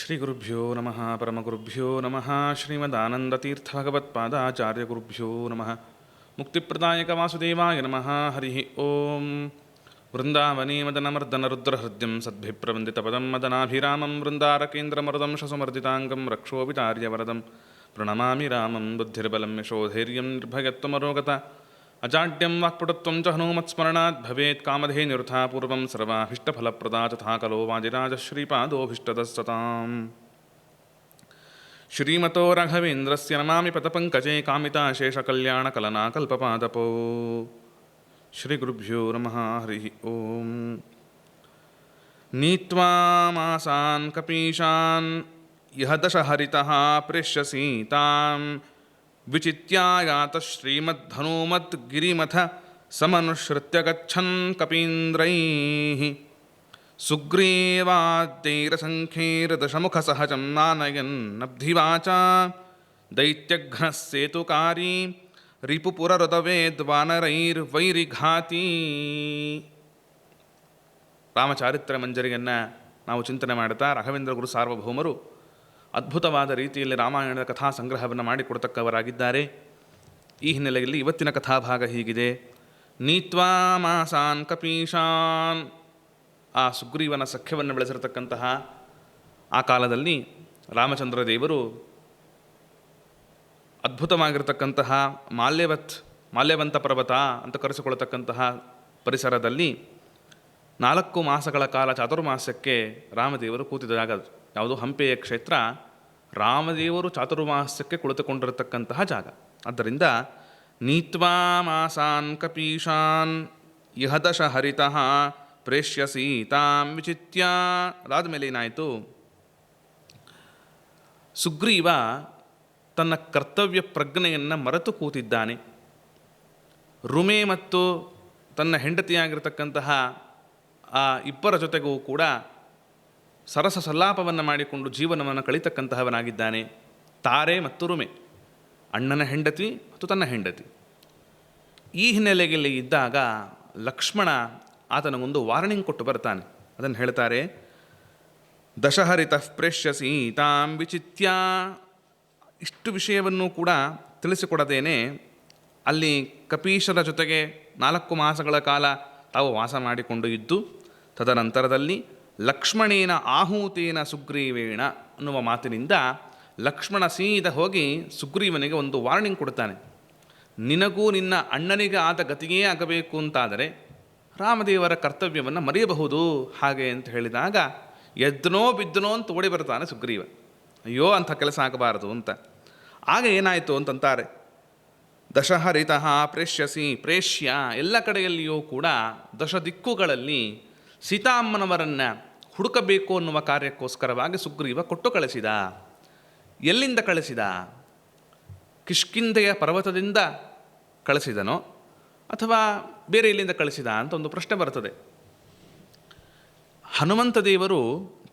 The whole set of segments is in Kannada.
श्रीगुरुभ्यो नमः परमगुरुभ्यो नमः श्रीमदानन्दतीर्थभगवत्पादाचार्यगुरुभ्यो नमः मुक्तिप्रदायकवासुदेवाय नमः हरिः ॐ वृन्दावनी मदनमर्दनरुद्रहृद्यं सद्भिप्रवन्दितपदं मदनाभिरामं वृन्दारकेन्द्रमरुदं शसुमर्दिताङ्गं रक्षोपितार्यवरदं प्रणमामि रामं बुद्धिर्बलं यशोधैर्यं निर्भयत्वमरोगता। अजाड्यं वाक्पटत्वं च हनुमत्स्मरणात् भवेत् कामधेनिरुथा पूर्वं सर्वाभीष्टफलप्रदा तथा कलो वाजिराजश्रीपादोऽभीष्टदस्सताम् श्रीमतो राघवेन्द्रस्य नमामि पदपङ्कजे कामिताशेषकल्याणकलनाकल्पपादपो श्रीगुरुभ्यो नमः, हरिः ॐ नीत्वा मासान् कपीशान् यः दशहरितः प्रेष्यसि ताम् ವಿಚಿತ್ಯಾಯಾತ ಶ್ರೀಮದ್ಧನೋಮತ್ ಗಿರಿಮಥ ಸಮನುಶ್ರುತ್ಯ ಗಚ್ಚನ್ ಕಪೀಂದ್ರೈ ಸುಗ್ರೀವಾದ್ಯೈರಸಂಖ್ಯೈರದಶಮುಖ ಸಹಜಂ ನಾನಯನ್ನಬ್ಧಿವಾಚ ದೈತ್ಯಘ್ನ ಸೇತುಕಾರೀ ರಿಪುಪುರರದವೇ ದ್ವಾನರೈರ್ವೈರಿಘಾತಿ ರಾಮಚಾರಿತ್ರ್ಯ ಮಂಜರಿಯನ್ನು ನಾವು ಚಿಂತನೆ ಮಾಡುತ್ತಾ ರಾಘವೇಂದ್ರ ಗುರು ಸಾರ್ವಭೌಮರು ಅದ್ಭುತವಾದ ರೀತಿಯಲ್ಲಿ ರಾಮಾಯಣದ ಕಥಾ ಸಂಗ್ರಹವನ್ನು ಮಾಡಿಕೊಡ್ತಕ್ಕವರಾಗಿದ್ದಾರೆ. ಈ ಹಿನ್ನೆಲೆಯಲ್ಲಿ ಇವತ್ತಿನ ಕಥಾಭಾಗ ಹೀಗಿದೆ. ನೀತ್ವಾ ಮಾಸಾನ್ ಕಪೀಶಾನ್. ಆ ಸುಗ್ರೀವನ ಸಖ್ಯವನ್ನು ಬೆಳೆಸಿರತಕ್ಕಂತಹ ಆ ಕಾಲದಲ್ಲಿ ರಾಮಚಂದ್ರ ದೇವರು ಅದ್ಭುತವಾಗಿರತಕ್ಕಂತಹ ಮಾಲ್ಯವತ್, ಮಾಲ್ಯವಂತ ಪರ್ವತ ಅಂತ ಕರೆಸಿಕೊಳ್ಳತಕ್ಕಂತಹ ಪರಿಸರದಲ್ಲಿ ನಾಲ್ಕು ಮಾಸಗಳ ಕಾಲ ಚಾತುರ್ಮಾಸ್ಯಕ್ಕೆ ರಾಮದೇವರು ಕೂತಿದ ಜಾಗ ಅದು. ಯಾವುದು ಹಂಪೆಯ ಕ್ಷೇತ್ರ, ರಾಮದೇವರು ಚಾತುರ್ಮಾಸ್ಯಕ್ಕೆ ಕುಳಿತುಕೊಂಡಿರತಕ್ಕಂತಹ ಜಾಗ. ಆದ್ದರಿಂದ ನೀತ್ವಾ ಮಾಸಾನ್ ಕಪೀಶಾನ್ ಇಹದಶ ಹರಿತಃ ಪ್ರೇಷ್ಯ ಸೀತಾಂ ವಿಚಿತ್ಯ. ಅದಾದ ಮೇಲೆ ಏನಾಯಿತು? ಸುಗ್ರೀವ ತನ್ನ ಕರ್ತವ್ಯ ಪ್ರಜ್ಞೆಯನ್ನು ಮರೆತು ಕೂತಿದ್ದಾನೆ. ರುಮೆ ಮತ್ತು ತನ್ನ ಹೆಂಡತಿಯಾಗಿರತಕ್ಕಂತಹ ಆ ಇಬ್ಬರ ಜೊತೆಗೂ ಕೂಡ ಸರಸ ಸಲ್ಲಾಪವನ್ನು ಮಾಡಿಕೊಂಡು ಜೀವನವನ್ನು ಕಳಿತಕ್ಕಂತಹವನಾಗಿದ್ದಾನೆ. ತಾರೆ ಮತ್ತು ರುಮೆ. ಅಣ್ಣನ ಹೆಂಡತಿ ಮತ್ತು ತನ್ನ ಹೆಂಡತಿ. ಈ ಹಿನ್ನೆಲೆಯಲ್ಲಿ ಇದ್ದಾಗ ಲಕ್ಷ್ಮಣ ಆತನಿಗೊಂದು ವಾರ್ನಿಂಗ್ ಕೊಟ್ಟು ಬರ್ತಾನೆ. ಅದನ್ನು ಹೇಳ್ತಾರೆ, ದಶಹರಿತ ಪ್ರೇಷ್ಯ ಸೀತಾಂ ವಿಚಿತ್ಯ. ಇಷ್ಟು ವಿಷಯವನ್ನು ಕೂಡ ತಿಳಿಸಿಕೊಡದೇನೆ, ಅಲ್ಲಿ ಕಪೀಶರ ಜೊತೆಗೆ ನಾಲ್ಕು ಮಾಸಗಳ ಕಾಲ ತಾವು ವಾಸ ಮಾಡಿಕೊಂಡು ಇದ್ದು, ತದನಂತರದಲ್ಲಿ ಲಕ್ಷ್ಮಣೇನ ಆಹುತೇನ ಸುಗ್ರೀವೇಣ ಅನ್ನುವ ಮಾತಿನಿಂದ ಲಕ್ಷ್ಮಣ ಸೀದ ಹೋಗಿ ಸುಗ್ರೀವನಿಗೆ ಒಂದು ವಾರ್ನಿಂಗ್ ಕೊಡ್ತಾನೆ ನಿನಗೂ ನಿನ್ನ ಅಣ್ಣನಿಗೆ ಆದ ಗತಿಯೇ ಆಗಬೇಕು ಅಂತಾದರೆ ರಾಮದೇವರ ಕರ್ತವ್ಯವನ್ನು ಮರೆಯಬಹುದು ಹಾಗೆ ಅಂತ ಹೇಳಿದಾಗ ಎದ್ದನೋ ಬಿದ್ದನೋ ಅಂತ ಓಡಿ ಬರ್ತಾನೆ ಸುಗ್ರೀವ. ಅಯ್ಯೋ, ಅಂಥ ಕೆಲಸ ಆಗಬಾರದು ಅಂತ. ಆಗ ಏನಾಯಿತು ಅಂತಂತಾರೆ. ದಶಹರಿತಃ ಪ್ರೇಷ್ಯಸಿ, ಪ್ರೇಷ್ಯ ಎಲ್ಲ ಕಡೆಯಲ್ಲಿಯೂ ಕೂಡ ದಶ ದಿಕ್ಕುಗಳಲ್ಲಿ ಸೀತಾಮ್ಮನವರನ್ನು ಹುಡುಕಬೇಕು ಅನ್ನುವ ಕಾರ್ಯಕ್ಕೋಸ್ಕರವಾಗಿ ಸುಗ್ರೀವ ಕೊಟ್ಟು ಕಳಿಸಿದ. ಎಲ್ಲಿಂದ ಕಳಿಸಿದ? ಕಿಷ್ಕಿಂಧೆಯ ಪರ್ವತದಿಂದ ಕಳಿಸಿದನೋ ಅಥವಾ ಬೇರೆ ಎಲ್ಲಿಂದ ಕಳಿಸಿದ ಅಂತ ಒಂದು ಪ್ರಶ್ನೆ ಬರ್ತದೆ. ಹನುಮಂತ ದೇವರು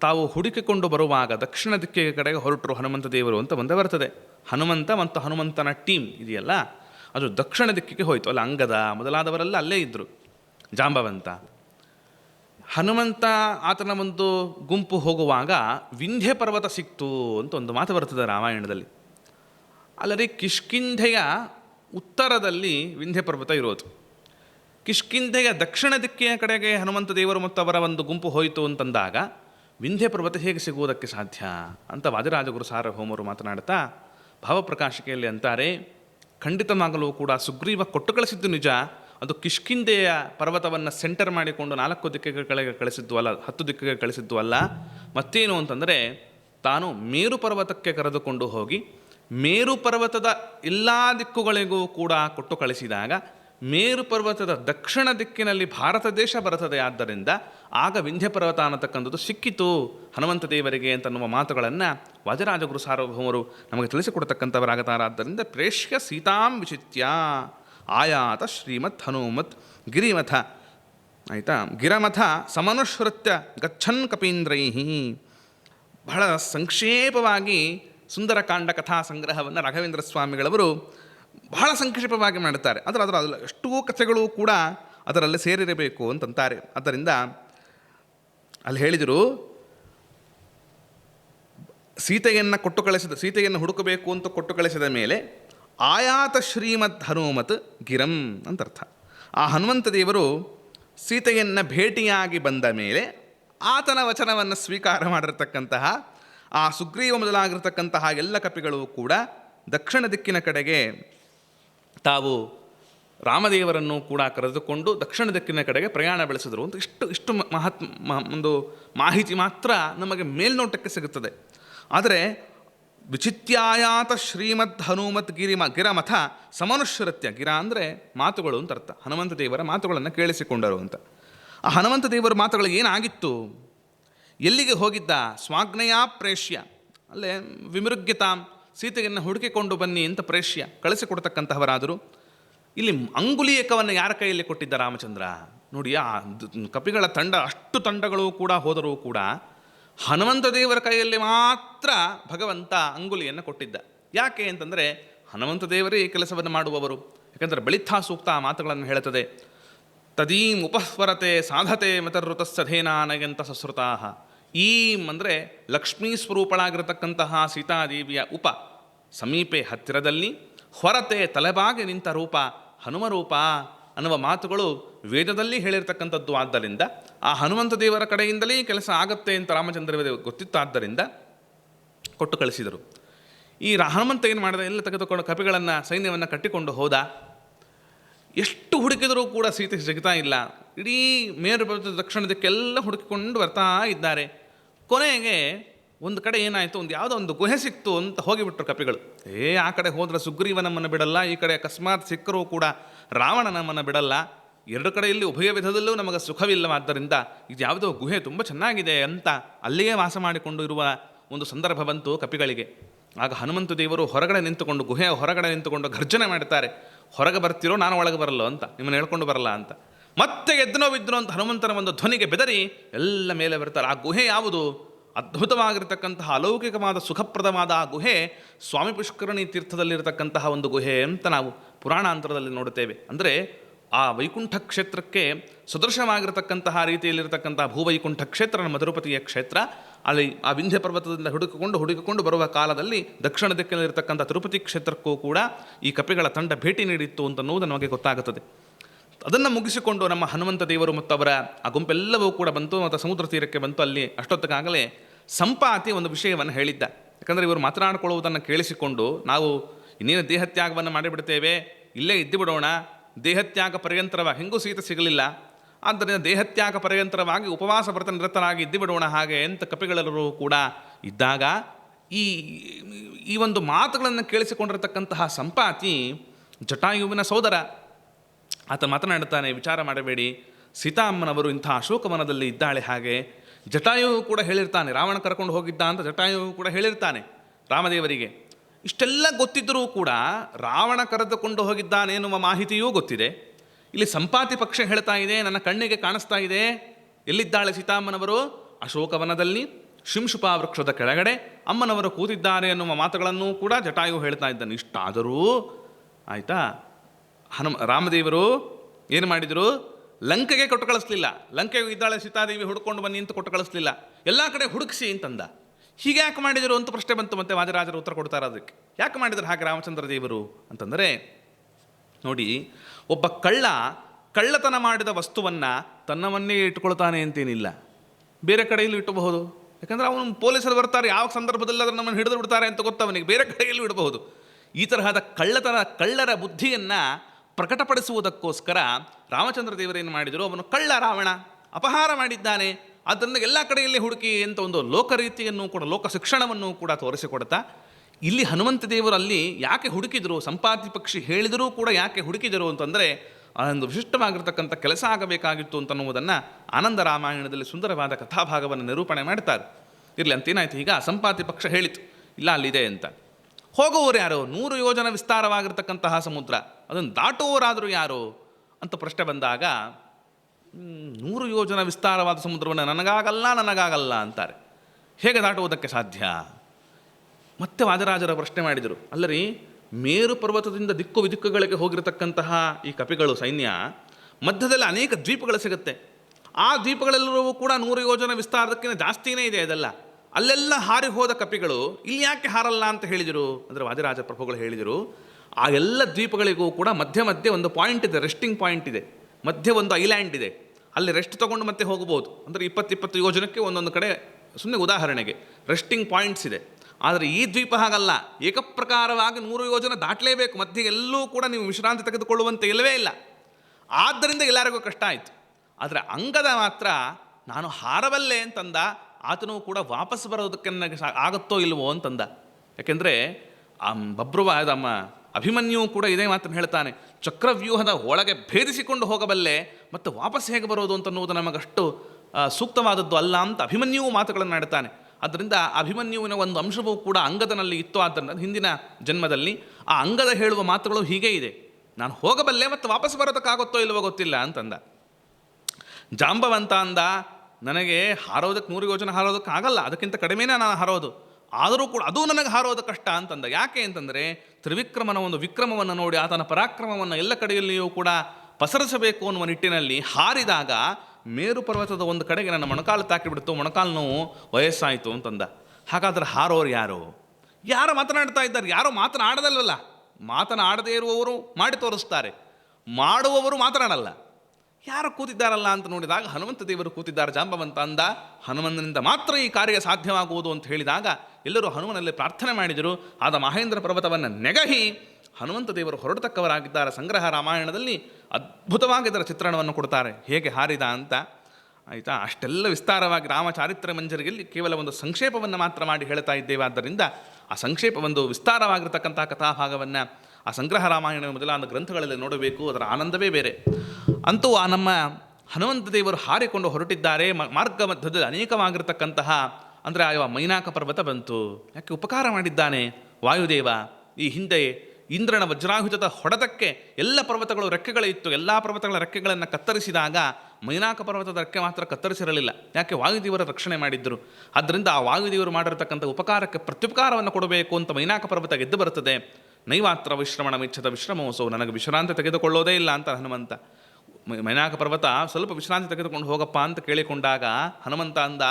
ತಾವು ಹುಡುಕಿಕೊಂಡು ಬರುವಾಗ ದಕ್ಷಿಣ ದಿಕ್ಕಿಗೆ ಕಡೆಗೆ ಹೊರಟರು ಹನುಮಂತ ದೇವರು ಅಂತ ಮುಂದೆ ಬರ್ತದೆ. ಹನುಮಂತ ಮತ್ತು ಹನುಮಂತನ ಟೀಮ್ ಇದೆಯಲ್ಲ, ಅದು ದಕ್ಷಿಣ ದಿಕ್ಕಿಗೆ ಹೋಯಿತು. ಅಲ್ಲ ಅಂಗದ ಮೊದಲಾದವರೆಲ್ಲ ಅಲ್ಲೇ ಇದ್ದರು ಜಾಂಬವಂತ. ಹನುಮಂತ ಆತನ ಒಂದು ಗುಂಪು ಹೋಗುವಾಗ ವಿಂಧ್ಯ ಪರ್ವತ ಸಿಕ್ತು ಅಂತ ಒಂದು ಮಾತು ಬರ್ತದೆ ರಾಮಾಯಣದಲ್ಲಿ. ಅಲ್ಲದೆ ಕಿಷ್ಕಿಂಧೆಯ ಉತ್ತರದಲ್ಲಿ ವಿಂಧ್ಯ ಪರ್ವತ ಇರೋದು. ಕಿಷ್ಕಿಂಧೆಯ ದಕ್ಷಿಣ ದಿಕ್ಕಿನ ಕಡೆಗೆ ಹನುಮಂತ ದೇವರು ಮತ್ತು ಅವರ ಒಂದು ಗುಂಪು ಹೋಯಿತು ಅಂತಂದಾಗ ವಿಂಧ್ಯ ಪರ್ವತ ಹೇಗೆ ಸಿಗುವುದಕ್ಕೆ ಸಾಧ್ಯ ಅಂತ ವಾದಿರಾಜಗುರು ಸಾರ್ವಭೌಮರು ಮಾತನಾಡ್ತಾ ಭಾವಪ್ರಕಾಶಿಕೆಯಲ್ಲಿ ಅಂತಾರೆ, ಖಂಡಿತವಾಗಲೂ ಕೂಡ ಸುಗ್ರೀವ ಕೊಟ್ಟು ಕಳಿಸಿದ್ದು ನಿಜ ಅದು ಕಿಷ್ಕಿಂದೆಯ ಪರ್ವತವನ್ನು ಸೆಂಟರ್ ಮಾಡಿಕೊಂಡು ನಾಲ್ಕು ದಿಕ್ಕಿಗೆ ಕೆಳಗೆ ಕಳಿಸಿದ್ದು ಅಲ್ಲ, ಹತ್ತು ದಿಕ್ಕಿಗೆ ಕಳಿಸಿದ್ದು ಅಲ್ಲ. ಮತ್ತೇನು ಅಂತಂದರೆ, ತಾನು ಮೇರು ಪರ್ವತಕ್ಕೆ ಕರೆದುಕೊಂಡು ಹೋಗಿ, ಮೇರು ಪರ್ವತದ ಎಲ್ಲ ದಿಕ್ಕುಗಳಿಗೂ ಕೂಡ ಕೊಟ್ಟು ಕಳಿಸಿದಾಗ, ಮೇರು ಪರ್ವತದ ದಕ್ಷಿಣ ದಿಕ್ಕಿನಲ್ಲಿ ಭಾರತ ದೇಶ ಬರುತ್ತದೆ. ಆದ್ದರಿಂದ ಆಗ ವಿಂಧ್ಯ ಪರ್ವತ ಅನ್ನತಕ್ಕಂಥದ್ದು ಸಿಕ್ಕಿತು. ಹನುಮಂತ ದೇವರಿಗೆ ಅಂತನ್ನುವ ಮಾತುಗಳನ್ನು ವಾಜರಾಜಗುರು ಸಾರ್ವಭೌಮರು ನಮಗೆ ತಿಳಿಸಿಕೊಡ್ತಕ್ಕಂಥವರಾಗತಾರಾದ್ದರಿಂದ ಪ್ರೇಷ್ಯ ಸೀತಾಂ ವಿಚಿತ್ಯ. ಆಯಾತ ಶ್ರೀಮತ್ ಹನುಮತ್ ಗಿರಿಮಥ. ಆಯಿತಾ? ಗಿರಮಥ ಸಮನುಶ್ರುತ್ಯ ಗಚ್ಚನ್ ಕಪೀಂದ್ರೈಹಿ. ಬಹಳ ಸಂಕ್ಷೇಪವಾಗಿ ಸುಂದರಕಾಂಡ ಕಥಾ ಸಂಗ್ರಹವನ್ನು ರಾಘವೇಂದ್ರ ಸ್ವಾಮಿಗಳವರು ಬಹಳ ಸಂಕ್ಷೇಪವಾಗಿ ಮಾಡುತ್ತಾರೆ. ಅದರ ಅದರ ಎಷ್ಟೋ ಕಥೆಗಳು ಕೂಡ ಅದರಲ್ಲಿ ಸೇರಿರಬೇಕು ಅಂತಂತಾರೆ. ಅದರಿಂದ ಅಲ್ಲಿ ಹೇಳಿದರು, ಸೀತೆಯನ್ನು ಕೊಟ್ಟು ಕಳಿಸಿದ ಸೀತೆಯನ್ನು ಹುಡುಕಬೇಕು ಅಂತ ಕೊಟ್ಟು ಕಳಿಸಿದ ಮೇಲೆ ಆಯಾತ ಶ್ರೀಮತ್ ಹನುಮತ್ ಗಿರಂ ಅಂತ ಅರ್ಥ ಆ ಹನುಮಂತ ದೇವರು ಸೀತೆಯನ್ನು ಭೇಟಿಯಾಗಿ ಬಂದ ಮೇಲೆ ಆತನ ವಚನವನ್ನು ಸ್ವೀಕಾರ ಮಾಡಿರತಕ್ಕಂತಹ, ಆ ಸುಗ್ರೀವ ಮೊದಲಾಗಿರ್ತಕ್ಕಂತಹ ಎಲ್ಲ ಕಪಿಗಳು ಕೂಡ ದಕ್ಷಿಣ ದಿಕ್ಕಿನ ಕಡೆಗೆ ತಾವು ರಾಮದೇವರನ್ನು ಕೂಡ ಕರೆದುಕೊಂಡು ದಕ್ಷಿಣ ದಿಕ್ಕಿನ ಕಡೆಗೆ ಪ್ರಯಾಣ ಬೆಳೆಸಿದರು ಅಂತ ಇಷ್ಟು ಇಷ್ಟು ಮಹತ್ ಒಂದು ಮಾಹಿತಿ ಮಾತ್ರ ನಮಗೆ ಮೇಲ್ನೋಟಕ್ಕೆ ಸಿಗುತ್ತದೆ. ಆದರೆ ವಿಚಿತ್ಯಾಯಾತ ಶ್ರೀಮದ್ ಹನುಮತ್ ಗಿರಿಮ ಗಿರಮಥ ಸಮನುಶ್ರತ್ಯ ಗಿರ ಅಂದರೆ ಮಾತುಗಳು ಅಂತ ಅರ್ಥ. ಹನುಮಂತ ದೇವರ ಮಾತುಗಳನ್ನು ಕೇಳಿಸಿಕೊಂಡರು ಅಂತ. ಆ ಹನುಮಂತ ದೇವರ ಮಾತುಗಳು ಏನಾಗಿತ್ತು? ಎಲ್ಲಿಗೆ ಹೋಗಿದ್ದ? ಸ್ವಾಗ್ನೆಯ ಪ್ರೇಷ್ಯ. ಅಲ್ಲೇ ವಿಮೃಗ್ಯತಾಂ ಸೀತೆಯನ್ನು ಹುಡುಕಿಕೊಂಡು ಬನ್ನಿ ಅಂತ ಪ್ರೇಷ್ಯ ಕಳಿಸಿಕೊಡ್ತಕ್ಕಂತಹವರಾದರು. ಇಲ್ಲಿ ಅಂಗುಲಿಯಕವನ್ನು ಯಾರ ಕೈಯಲ್ಲಿ ಕೊಟ್ಟಿದ್ದ ರಾಮಚಂದ್ರ? ನೋಡಿ, ಆ ಕಪಿಗಳ ತಂಡ, ಅಷ್ಟು ತಂಡಗಳು ಕೂಡ ಹೋದರೂ ಕೂಡ ಹನುಮಂತ ದೇವರ ಕೈಯಲ್ಲಿ ಮಾತ್ರ ಭಗವಂತ ಅಂಗುಲಿಯನ್ನು ಕೊಟ್ಟಿದ್ದ. ಯಾಕೆ ಅಂತಂದರೆ ಹನುಮಂತ ದೇವರೇ ಈ ಕೆಲಸವನ್ನು ಮಾಡುವವರು. ಯಾಕಂದರೆ ಬಳಿಥಾ ಸೂಕ್ತ ಆ ಮಾತುಗಳನ್ನು ಹೇಳುತ್ತದೆ. ತದೀಂ ಉಪಸ್ವರತೆ ಸಾಧತೆ ಮತಋತಸ್ಸಧೇನಾನಯಂತ ಸಸ್ರುತಾಹ ಈಂ ಅಂದರೆ ಲಕ್ಷ್ಮೀ ಸ್ವರೂಪಳಾಗಿರತಕ್ಕಂತಹ ಸೀತಾದೇವಿಯ ಉಪ. ಸಮೀಪೆ ಹತ್ತಿರದಲ್ಲಿ ಹೊರತೆ ತಲೆಬಾಗಿ ನಿಂತ ರೂಪ ಹನುಮ ರೂಪ ಅನ್ನುವ ಮಾತುಗಳು ವೇದದಲ್ಲಿ ಹೇಳಿರ್ತಕ್ಕಂಥದ್ದು ಆದ್ದರಿಂದ ಆ ಹನುಮಂತ ದೇವರ ಕಡೆಯಿಂದಲೇ ಕೆಲಸ ಆಗತ್ತೆ ಅಂತ ರಾಮಚಂದ್ರ ಗೊತ್ತಿತ್ತಾದ್ದರಿಂದ ಕೊಟ್ಟು ಕಳಿಸಿದರು. ಈ ಹನುಮಂತ ಏನು ಮಾಡಿದ? ಎಲ್ಲ ತೆಗೆದುಕೊಂಡು ಕಪಿಗಳನ್ನು, ಸೈನ್ಯವನ್ನು ಕಟ್ಟಿಕೊಂಡು ಹೋದ. ಎಷ್ಟು ಹುಡುಕಿದರೂ ಕೂಡ ಸೀತೆ ಸಿಗ್ತಾ ಇಲ್ಲ. ಇಡೀ ಮೇರು ಪರ್ವತದ ದಕ್ಷಿಣದಕ್ಕೆಲ್ಲ ಹುಡುಕಿಕೊಂಡು ಬರ್ತಾ ಇದ್ದಾರೆ. ಕೊನೆಗೆ ಒಂದು ಕಡೆ ಏನಾಯಿತು? ಒಂದು ಯಾವುದೋ ಒಂದು ಗುಹೆ ಸಿಕ್ತು ಅಂತ ಹೋಗಿಬಿಟ್ರು ಕಪಿಗಳು. ಏ, ಆ ಕಡೆ ಹೋದ್ರೆ ಸುಗ್ರೀವ ನಮ್ಮನ್ನು ಬಿಡಲ್ಲ, ಈ ಕಡೆ ಅಕಸ್ಮಾತ್ ಸಿಕ್ಕರೂ ಕೂಡ ರಾವಣ ನಮ್ಮನ್ನು ಬಿಡಲ್ಲ. ಎರಡು ಕಡೆಯಲ್ಲಿ ಉಭಯ ವಿಧದಲ್ಲೂ ನಮಗೆ ಸುಖವಿಲ್ಲವಾದ್ದರಿಂದ ಇದು ಯಾವುದೋ ಗುಹೆ ತುಂಬ ಚೆನ್ನಾಗಿದೆ ಅಂತ ಅಲ್ಲಿಯೇ ವಾಸ ಮಾಡಿಕೊಂಡು ಇರುವ ಒಂದು ಸಂದರ್ಭ ಬಂತು ಕಪಿಗಳಿಗೆ. ಆಗ ಹನುಮಂತ ದೇವರು ಹೊರಗಡೆ ನಿಂತುಕೊಂಡು, ಗುಹೆಯ ಹೊರಗಡೆ ನಿಂತುಕೊಂಡು ಗರ್ಜನೆ ಮಾಡ್ತಾರೆ. ಹೊರಗೆ ಬರ್ತಿರೋ ನಾನು ಒಳಗೆ ಬರಲ್ಲ ಅಂತ, ನಿಮ್ಮನ್ನು ಹೇಳ್ಕೊಂಡು ಬರಲ್ಲ ಅಂತ. ಮತ್ತೆ ಎದ್ದನೋ ಬಿದ್ದನೋ ಅಂತ ಹನುಮಂತನ ಒಂದು ಧ್ವನಿಗೆ ಬೆದರಿ ಎಲ್ಲ ಮೇಲೆ ಬರ್ತಾರೆ. ಆ ಗುಹೆ ಯಾವುದು? ಅದ್ಭುತವಾಗಿರ್ತಕ್ಕಂತಹ ಅಲೌಕಿಕವಾದ ಸುಖಪ್ರದವಾದ ಆ ಗುಹೆ ಸ್ವಾಮಿ ಪುಷ್ಕರಣಿ ತೀರ್ಥದಲ್ಲಿರತಕ್ಕಂತಹ ಒಂದು ಗುಹೆ ಅಂತ ನಾವು ಪುರಾಣಾಂತರದಲ್ಲಿ ನೋಡುತ್ತೇವೆ. ಅಂದರೆ ಆ ವೈಕುಂಠ ಕ್ಷೇತ್ರಕ್ಕೆ ಸದೃಶವಾಗಿರತಕ್ಕಂತಹ ರೀತಿಯಲ್ಲಿರತಕ್ಕಂತಹ ಭೂವೈಕುಂಠ ಕ್ಷೇತ್ರ, ನಮ್ಮ ತಿರುಪತಿಯ ಕ್ಷೇತ್ರ, ಅಲ್ಲಿ ಆ ವಿಂಧ್ಯ ಪರ್ವತದಿಂದ ಹುಡುಕಿಕೊಂಡು ಹುಡುಕಿಕೊಂಡು ಬರುವ ಕಾಲದಲ್ಲಿ ದಕ್ಷಿಣ ದಿಕ್ಕಿನಲ್ಲಿರತಕ್ಕಂಥ ತಿರುಪತಿ ಕ್ಷೇತ್ರಕ್ಕೂ ಕೂಡ ಈ ಕಪಿಗಳ ತಂಡ ಭೇಟಿ ನೀಡಿತ್ತು ಅಂತನ್ನುವುದು ನಮಗೆ ಗೊತ್ತಾಗುತ್ತದೆ. ಅದನ್ನು ಮುಗಿಸಿಕೊಂಡು ನಮ್ಮ ಹನುಮಂತ ದೇವರು ಮತ್ತು ಅವರ ಆ ಗುಂಪೆಲ್ಲವೂ ಕೂಡ ಬಂತು, ಮತ್ತು ಸಮುದ್ರ ತೀರಕ್ಕೆ ಬಂತು. ಅಲ್ಲಿ ಅಷ್ಟೊತ್ತಿಗಾಗಲೇ ಸಂಪಾತಿ ಒಂದು ವಿಷಯವನ್ನು ಹೇಳಿದ್ದ. ಯಾಕಂದರೆ ಇವರು ಮಾತನಾಡಿಕೊಳ್ಳುವುದನ್ನು ಕೇಳಿಸಿಕೊಂಡು ನಾವು ಇನ್ನೇನು ದೇಹತ್ಯಾಗವನ್ನು ಮಾಡಿಬಿಡ್ತೇವೆ? ಇಲ್ಲೇ ಇದ್ದು ಬಿಡೋಣ ದೇಹತ್ಯಾಗ ಪರ್ಯಂತರವ, ಹೆಂಗೂ ಸೀತ ಸಿಗಲಿಲ್ಲ. ಆದ್ದರಿಂದ ದೇಹತ್ಯಾಗ ಪರ್ಯಂತರವಾಗಿ ಉಪವಾಸ ವ್ರತ ನಿರತರಾಗಿ ಇದ್ದು ಬಿಡೋಣ ಹಾಗೆ ಅಂತ ಕಪಿಗಳೆಲ್ಲರೂ ಕೂಡ ಇದ್ದಾಗ ಈ ಈ ಒಂದು ಮಾತುಗಳನ್ನು ಕೇಳಿಸಿಕೊಂಡಿರತಕ್ಕಂತಹ ಸಂಪಾತಿ ಜಟಾಯುವಿನ ಸೋದರ. ಆತ ಮಾತನಾಡುತ್ತಾನೆ, ವಿಚಾರ ಮಾಡಬೇಡಿ. ಸೀತಾಮ್ಮನವರು ಇಂಥ ಅಶೋಕವನದಲ್ಲಿ ಇದ್ದಾಳೆ ಹಾಗೆ ಜಟಾಯು ಕೂಡ ಹೇಳಿರ್ತಾನೆ, ರಾವಣ ಕರ್ಕೊಂಡು ಹೋಗಿದ್ದ ಅಂತ ಜಟಾಯು ಕೂಡ ಹೇಳಿರ್ತಾನೆ ರಾಮದೇವರಿಗೆ. ಇಷ್ಟೆಲ್ಲ ಗೊತ್ತಿದ್ದರೂ ಕೂಡ ರಾವಣ ಕರೆದುಕೊಂಡು ಹೋಗಿದ್ದಾನೆ ಎನ್ನುವ ಮಾಹಿತಿಯೂ ಗೊತ್ತಿದೆ. ಇಲ್ಲಿ ಸಂಪಾತಿ ಪಕ್ಷ ಹೇಳ್ತಾ ಇದೆ, ನನ್ನ ಕಣ್ಣಿಗೆ ಕಾಣಿಸ್ತಾ ಇದೆ. ಎಲ್ಲಿದ್ದಾಳೆ ಸೀತಾಮ್ಮನವರು? ಅಶೋಕವನದಲ್ಲಿ, ಶಿಂಶುಪ ವೃಕ್ಷದ ಕೆಳಗಡೆ ಅಮ್ಮನವರು ಕೂತಿದ್ದಾರೆ ಎನ್ನುವ ಮಾತುಗಳನ್ನು ಕೂಡ ಜಟಾಯು ಹೇಳ್ತಾ ಇದ್ದಾನೆ. ಇಷ್ಟಾದರೂ, ಆಯಿತಾ? ಹನುಮ, ರಾಮದೇವರು ಏನು ಮಾಡಿದರು? ಲಂಕೆಗೆ ಕೊಟ್ಟು ಕಳಿಸ್ಲಿಲ್ಲ. ಲಂಕೆಗೆ ಇದ್ದಾಳೆ ಸೀತಾದೇವಿ ಹುಡ್ಕೊಂಡು ಬನ್ನಿ ಅಂತ ಕೊಟ್ಟು ಕಳಿಸ್ಲಿಲ್ಲ. ಎಲ್ಲ ಕಡೆ ಹುಡುಕ್ಸಿ ಅಂತಂದ. ಹೀಗೆ ಯಾಕೆ ಮಾಡಿದರು ಅಂತ ಪ್ರಶ್ನೆ ಬಂತು ಮತ್ತೆ ವಾದಿರಾಜರು ಉತ್ತರ ಕೊಡ್ತಾರೆ ಅದಕ್ಕೆ. ಯಾಕೆ ಮಾಡಿದರು ಹಾಗೆ ರಾಮಚಂದ್ರ ದೇವರು ಅಂತಂದರೆ, ನೋಡಿ, ಒಬ್ಬ ಕಳ್ಳ ಕಳ್ಳತನ ಮಾಡಿದ ವಸ್ತುವನ್ನು ತನ್ನವನ್ನೇ ಇಟ್ಕೊಳ್ತಾನೆ ಅಂತೇನಿಲ್ಲ. ಬೇರೆ ಕಡೆಯಲ್ಲೂ ಇಟ್ಟಬಹುದು. ಯಾಕಂದ್ರೆ ಅವನು ಪೊಲೀಸರು ಬರ್ತಾರೆ, ಯಾವ ಸಂದರ್ಭದಲ್ಲಿ ಅದನ್ನು ನಮ್ಮನ್ನು ಹಿಡಿದು ಬಿಡ್ತಾರೆ ಅಂತ ಗೊತ್ತವನಿಗೆ. ಬೇರೆ ಕಡೆಯಲ್ಲೂ ಇಡಬಹುದು. ಈ ತರಹದ ಕಳ್ಳತನ, ಕಳ್ಳರ ಬುದ್ಧಿಯನ್ನು ಪ್ರಕಟಪಡಿಸುವುದಕ್ಕೋಸ್ಕರ ರಾಮಚಂದ್ರ ದೇವರೇನು ಮಾಡಿದರು? ಅವನು ಕಳ್ಳ ರಾವಣ ಅಪಹಾರ ಮಾಡಿದ್ದಾನೆ. ಆದ್ದರಿಂದ ಎಲ್ಲ ಕಡೆಯಲ್ಲಿ ಹುಡುಕಿ ಅಂತ ಒಂದು ಲೋಕರೀತಿಯನ್ನು ಕೂಡ, ಲೋಕ ಶಿಕ್ಷಣವನ್ನು ಕೂಡ ತೋರಿಸಿಕೊಡ್ತಾ ಇಲ್ಲಿ ಹನುಮಂತ ದೇವರು ಅಲ್ಲಿ ಯಾಕೆ ಹುಡುಕಿದರು? ಸಂಪಾತಿ ಪಕ್ಷಿ ಹೇಳಿದರೂ ಕೂಡ ಯಾಕೆ ಹುಡುಕಿದರು ಅಂತಂದರೆ ಒಂದು ವಿಶಿಷ್ಟವಾಗಿರ್ತಕ್ಕಂಥ ಕೆಲಸ ಆಗಬೇಕಾಗಿತ್ತು ಅಂತನ್ನುವುದನ್ನು ಆನಂದ ರಾಮಾಯಣದಲ್ಲಿ ಸುಂದರವಾದ ಕಥಾಭಾಗವನ್ನು ನಿರೂಪಣೆ ಮಾಡ್ತಾರೆ. ಇರಲಿ, ಅಂತೇನಾಯ್ತು. ಈಗ ಸಂಪಾತಿ ಪಕ್ಷ ಹೇಳಿತು, ಇಲ್ಲ ಅಲ್ಲಿದೆ ಅಂತ. ಹೋಗುವವರು ಯಾರು? ನೂರು ಯೋಜನ ವಿಸ್ತಾರವಾಗಿರ್ತಕ್ಕಂತಹ ಸಮುದ್ರ. ಅದನ್ನು ದಾಟುವವರಾದರೂ ಯಾರು ಅಂತ ಪ್ರಶ್ನೆ ಬಂದಾಗ ನೂರು ಯೋಜನ ವಿಸ್ತಾರವಾದ ಸಮುದ್ರವನ್ನು ನನಗಾಗಲ್ಲ ನನಗಾಗಲ್ಲ ಅಂತಾರೆ. ಹೇಗೆ ದಾಟುವುದಕ್ಕೆ ಸಾಧ್ಯ? ಮತ್ತೆ ವಾದರಾಜರ ಪ್ರಶ್ನೆ ಮಾಡಿದರು, ಅಲ್ಲರಿ, ಮೇರು ಪರ್ವತದಿಂದ ದಿಕ್ಕು ವಿದಿಕ್ಕುಗಳಿಗೆ ಹೋಗಿರತಕ್ಕಂತಹ ಈ ಕಪಿಗಳು, ಸೈನ್ಯ, ಮಧ್ಯದಲ್ಲಿ ಅನೇಕ ದ್ವೀಪಗಳು ಸಿಗುತ್ತೆ. ಆ ದ್ವೀಪಗಳೆಲ್ಲರೂ ಕೂಡ ನೂರು ಯೋಜನ ವಿಸ್ತಾರದಕ್ಕಿಂತ ಜಾಸ್ತಿನೇ ಇದೆ ಅದೆಲ್ಲ ಅಲ್ಲೆಲ್ಲ ಹಾರಿ ಹೋದ ಕಪಿಗಳು, ಇಲ್ಲಿ ಯಾಕೆ ಹಾರಲ್ಲ? ಅಂತ ಹೇಳಿದರು. ಅಂದರೆ ವಾದಿರಾಜ ಪ್ರಭುಗಳು ಹೇಳಿದರು ಆ ಎಲ್ಲ ದ್ವೀಪಗಳಿಗೂ ಕೂಡ ಮಧ್ಯೆ ಮಧ್ಯೆ ಒಂದು ಪಾಯಿಂಟ್ ಇದೆ ರೆಸ್ಟಿಂಗ್ ಪಾಯಿಂಟ್ ಇದೆ. ಮಧ್ಯೆ ಒಂದು ಐಲ್ಯಾಂಡ್ ಇದೆ. ಅಲ್ಲಿ ರೆಸ್ಟ್ ತೊಗೊಂಡು ಮತ್ತೆ ಹೋಗಬಹುದು. ಅಂದರೆ ಇಪ್ಪತ್ತಿಪ್ಪತ್ತು ಯೋಜನಕ್ಕೆ ಒಂದೊಂದು ಕಡೆ ಸುಮ್ಮನೆ ಉದಾಹರಣೆಗೆ ರೆಸ್ಟಿಂಗ್ ಪಾಯಿಂಟ್ಸ್ ಇದೆ. ಆದರೆ ಈ ದ್ವೀಪ ಹಾಗಲ್ಲ. ಏಕಪ್ರಕಾರವಾಗಿ ನೂರು ಯೋಜನೆ ದಾಟಲೇಬೇಕು. ಮಧ್ಯೆ ಎಲ್ಲೂ ಕೂಡ ನೀವು ವಿಶ್ರಾಂತಿ ತೆಗೆದುಕೊಳ್ಳುವಂತೆ ಇಲ್ಲವೇ ಇಲ್ಲ. ಆದ್ದರಿಂದ ಎಲ್ಲರಿಗೂ ಕಷ್ಟ ಆಯಿತು. ಆದರೆ ಅಂಗದ ಮಾತ್ರ ನಾನು ಹಾರಬಲ್ಲೆ ಅಂತಂದ, ಆತನು ಕೂಡ ವಾಪಸ್ ಬರೋದಕ್ಕೆ ಆಗುತ್ತೋ ಇಲ್ವೋ ಅಂತಂದ. ಯಾಕೆಂದರೆ ಬಬ್ರುವ ನಮ್ಮ ಅಭಿಮನ್ಯು ಕೂಡ ಇದೇ ಮಾತನ್ನು ಹೇಳ್ತಾನೆ, ಚಕ್ರವ್ಯೂಹದ ಒಳಗೆ ಭೇದಿಸಿಕೊಂಡು ಹೋಗಬಲ್ಲೆ ಮತ್ತು ವಾಪಸ್ ಹೇಗೆ ಬರೋದು ಅಂತನ್ನುವುದು ನಮಗಷ್ಟು ಸೂಕ್ತವಾದದ್ದು ಅಲ್ಲ ಅಂತ ಅಭಿಮನ್ಯು ಮಾತುಗಳನ್ನು ಆಡ್ತಾನೆ. ಆದ್ದರಿಂದ ಅಭಿಮನ್ಯುವಿನ ಒಂದು ಅಂಶವೂ ಕೂಡ ಅಂಗದನಲ್ಲಿ ಇತ್ತು. ಆದ್ದರಿಂದ ಹಿಂದಿನ ಜನ್ಮದಲ್ಲಿ ಆ ಅಂಗದ ಹೇಳುವ ಮಾತುಗಳು ಹೀಗೆ ಇದೆ. ನಾನು ಹೋಗಬಲ್ಲೆ ಮತ್ತು ವಾಪಸ್ ಬರೋದಕ್ಕಾಗುತ್ತೋ ಇಲ್ಲವೋ ಗೊತ್ತಿಲ್ಲ ಅಂತಂದ. ಜಾಂಬವಂತ ಅಂದ, ನನಗೆ ಹಾರೋದಕ್ಕೆ ನೂರು ಯೋಜನೆ ಹಾರೋದಕ್ಕಾಗಲ್ಲ, ಅದಕ್ಕಿಂತ ಕಡಿಮೆನೇ ನಾನು ಹಾರೋದು. ಆದರೂ ಕೂಡ ಅದು ನನಗೆ ಹಾರೋದು ಕಷ್ಟ ಅಂತಂದ. ಯಾಕೆ ಅಂತಂದರೆ ತ್ರಿವಿಕ್ರಮನ ಒಂದು ವಿಕ್ರಮವನ್ನು ನೋಡಿ ಆತನ ಪರಾಕ್ರಮವನ್ನು ಎಲ್ಲ ಕಡೆಯಲ್ಲಿಯೂ ಕೂಡ ಪಸರಿಸಬೇಕು ಅನ್ನುವ ನಿಟ್ಟಿನಲ್ಲಿ ಹಾರಿದಾಗ ಮೇರು ಪರ್ವತದ ಒಂದು ಕಡೆಗೆ ನನ್ನ ಮೊಣಕಾಲು ತಾಕಿಬಿಡ್ತು, ಮೊಣಕಾಲು ನೋವು ವಯಸ್ಸಾಯಿತು ಅಂತಂದ. ಹಾಗಾದ್ರೆ ಹಾರೋರು ಯಾರು? ಯಾರು ಮಾತನಾಡ್ತಾ ಇದ್ದಾರೆ, ಯಾರು ಮಾತನಾಡದಲ್ವಲ್ಲ ಮಾತನಾಡದೇ ಇರುವವರು ಮಾಡಿ ತೋರಿಸ್ತಾರೆ. ಮಾಡುವವರು ಮಾತನಾಡಲ್ಲ. ಯಾರು ಕೂತಿದ್ದಾರಲ್ಲ ಅಂತ ನೋಡಿದಾಗ ಹನುಮಂತ ದೇವರು ಕೂತಿದ್ದಾರೆ ಜಾಂಬವಂತ ಅಂದ ಹನುಮಂತನಿಂದ ಮಾತ್ರ ಈ ಕಾರ್ಯ ಸಾಧ್ಯವಾಗುವುದು ಅಂತ ಹೇಳಿದಾಗ ಎಲ್ಲರೂ ಹನುಮನಲ್ಲಿ ಪ್ರಾರ್ಥನೆ ಮಾಡಿದರು. ಆದ ಮಹೇಂದ್ರ ಪರ್ವತವನ್ನು ನೆಗಹಿ, ಹನುಮಂತ ದೇವರು ಹೊರಡತಕ್ಕವರಾಗಿದ್ದಾರೆ ಸಂಗ್ರಹ ರಾಮಾಯಣದಲ್ಲಿ ಅದ್ಭುತವಾಗಿ ಇದರ ಚಿತ್ರಣವನ್ನು ಕೊಡ್ತಾರೆ. ಹೇಗೆ ಹಾರಿದ ಅಂತ. ಆಯಿತಾ? ಅಷ್ಟೆಲ್ಲ ವಿಸ್ತಾರವಾಗಿ ರಾಮಚಾರಿತ್ರ ಮಂಜರಿಯಲ್ಲಿ ಕೇವಲ ಒಂದು ಸಂಕ್ಷೇಪವನ್ನು ಮಾತ್ರ ಮಾಡಿ ಹೇಳ್ತಾ ಇದ್ದೇವೆ. ಆದ್ದರಿಂದ ಆ ಸಂಕ್ಷೇಪ ಒಂದು ವಿಸ್ತಾರವಾಗಿರ್ತಕ್ಕಂಥ ಕಥಾಭಾಗವನ್ನು ಆ ಸಂಗ್ರಹ ರಾಮಾಯಣ ಮೊದಲಾದ ಗ್ರಂಥಗಳಲ್ಲಿ ನೋಡಬೇಕು, ಅದರ ಆನಂದವೇ ಬೇರೆ. ಅಂತೂ ಆ ನಮ್ಮ ಹನುಮಂತ ದೇವರು ಹಾರಿಕೊಂಡು ಹೊರಟಿದ್ದಾರೆ ಮಾರ್ಗ ಮಧ್ಯದಲ್ಲಿ ಅನೇಕವಾಗಿರ್ತಕ್ಕಂತಹ, ಅಂದರೆ ಆ ಮೈನಾಕ ಪರ್ವತ ಬಂತು. ಯಾಕೆ ಉಪಕಾರ ಮಾಡಿದ್ದಾನೆ? ವಾಯುದೇವ, ಈ ಹಿಂದೆ ಇಂದ್ರನ ವಜ್ರಾಹುತದ ಹೊಡೆತಕ್ಕೆ ಎಲ್ಲ ಪರ್ವತಗಳು ರೆಕ್ಕೆಗಳಿತ್ತು ಎಲ್ಲ ಪರ್ವತಗಳ ರೆಕ್ಕೆಗಳನ್ನು ಕತ್ತರಿಸಿದಾಗ ಮೈನಾಕ ಪರ್ವತದ ರೆಕ್ಕೆ ಮಾತ್ರ ಕತ್ತರಿಸಿರಲಿಲ್ಲ. ಯಾಕೆ ವಾಯುದೇವರ ರಕ್ಷಣೆ ಮಾಡಿದ್ದರು ಆದ್ದರಿಂದ ಆ ವಾಯುದೇವರು ಮಾಡಿರತಕ್ಕಂಥ ಉಪಕಾರಕ್ಕೆ ಪ್ರತ್ಯುಪಕಾರವನ್ನು ಕೊಡಬೇಕು ಅಂತ ಮೈನಾಕ ಪರ್ವತ ಗೆದ್ದು ಬರುತ್ತದೆ. ನೈವಾತ್ರ ವಿಶ್ರಮಣ ಮಿಚ್ಚದ ವಿಶ್ರಮೋತ್ಸವ ನನಗೆ ವಿಶ್ರಾಂತಿ ತೆಗೆದುಕೊಳ್ಳೋದೇ ಇಲ್ಲ ಅಂತ ಹನುಮಂತ. ಮೈನಾಕ ಪರ್ವತ, ಸ್ವಲ್ಪ ವಿಶ್ರಾಂತಿ ತೆಗೆದುಕೊಂಡು ಹೋಗಪ್ಪ ಅಂತ ಕೇಳಿಕೊಂಡಾಗ ಹನುಮಂತ ಅಂದ,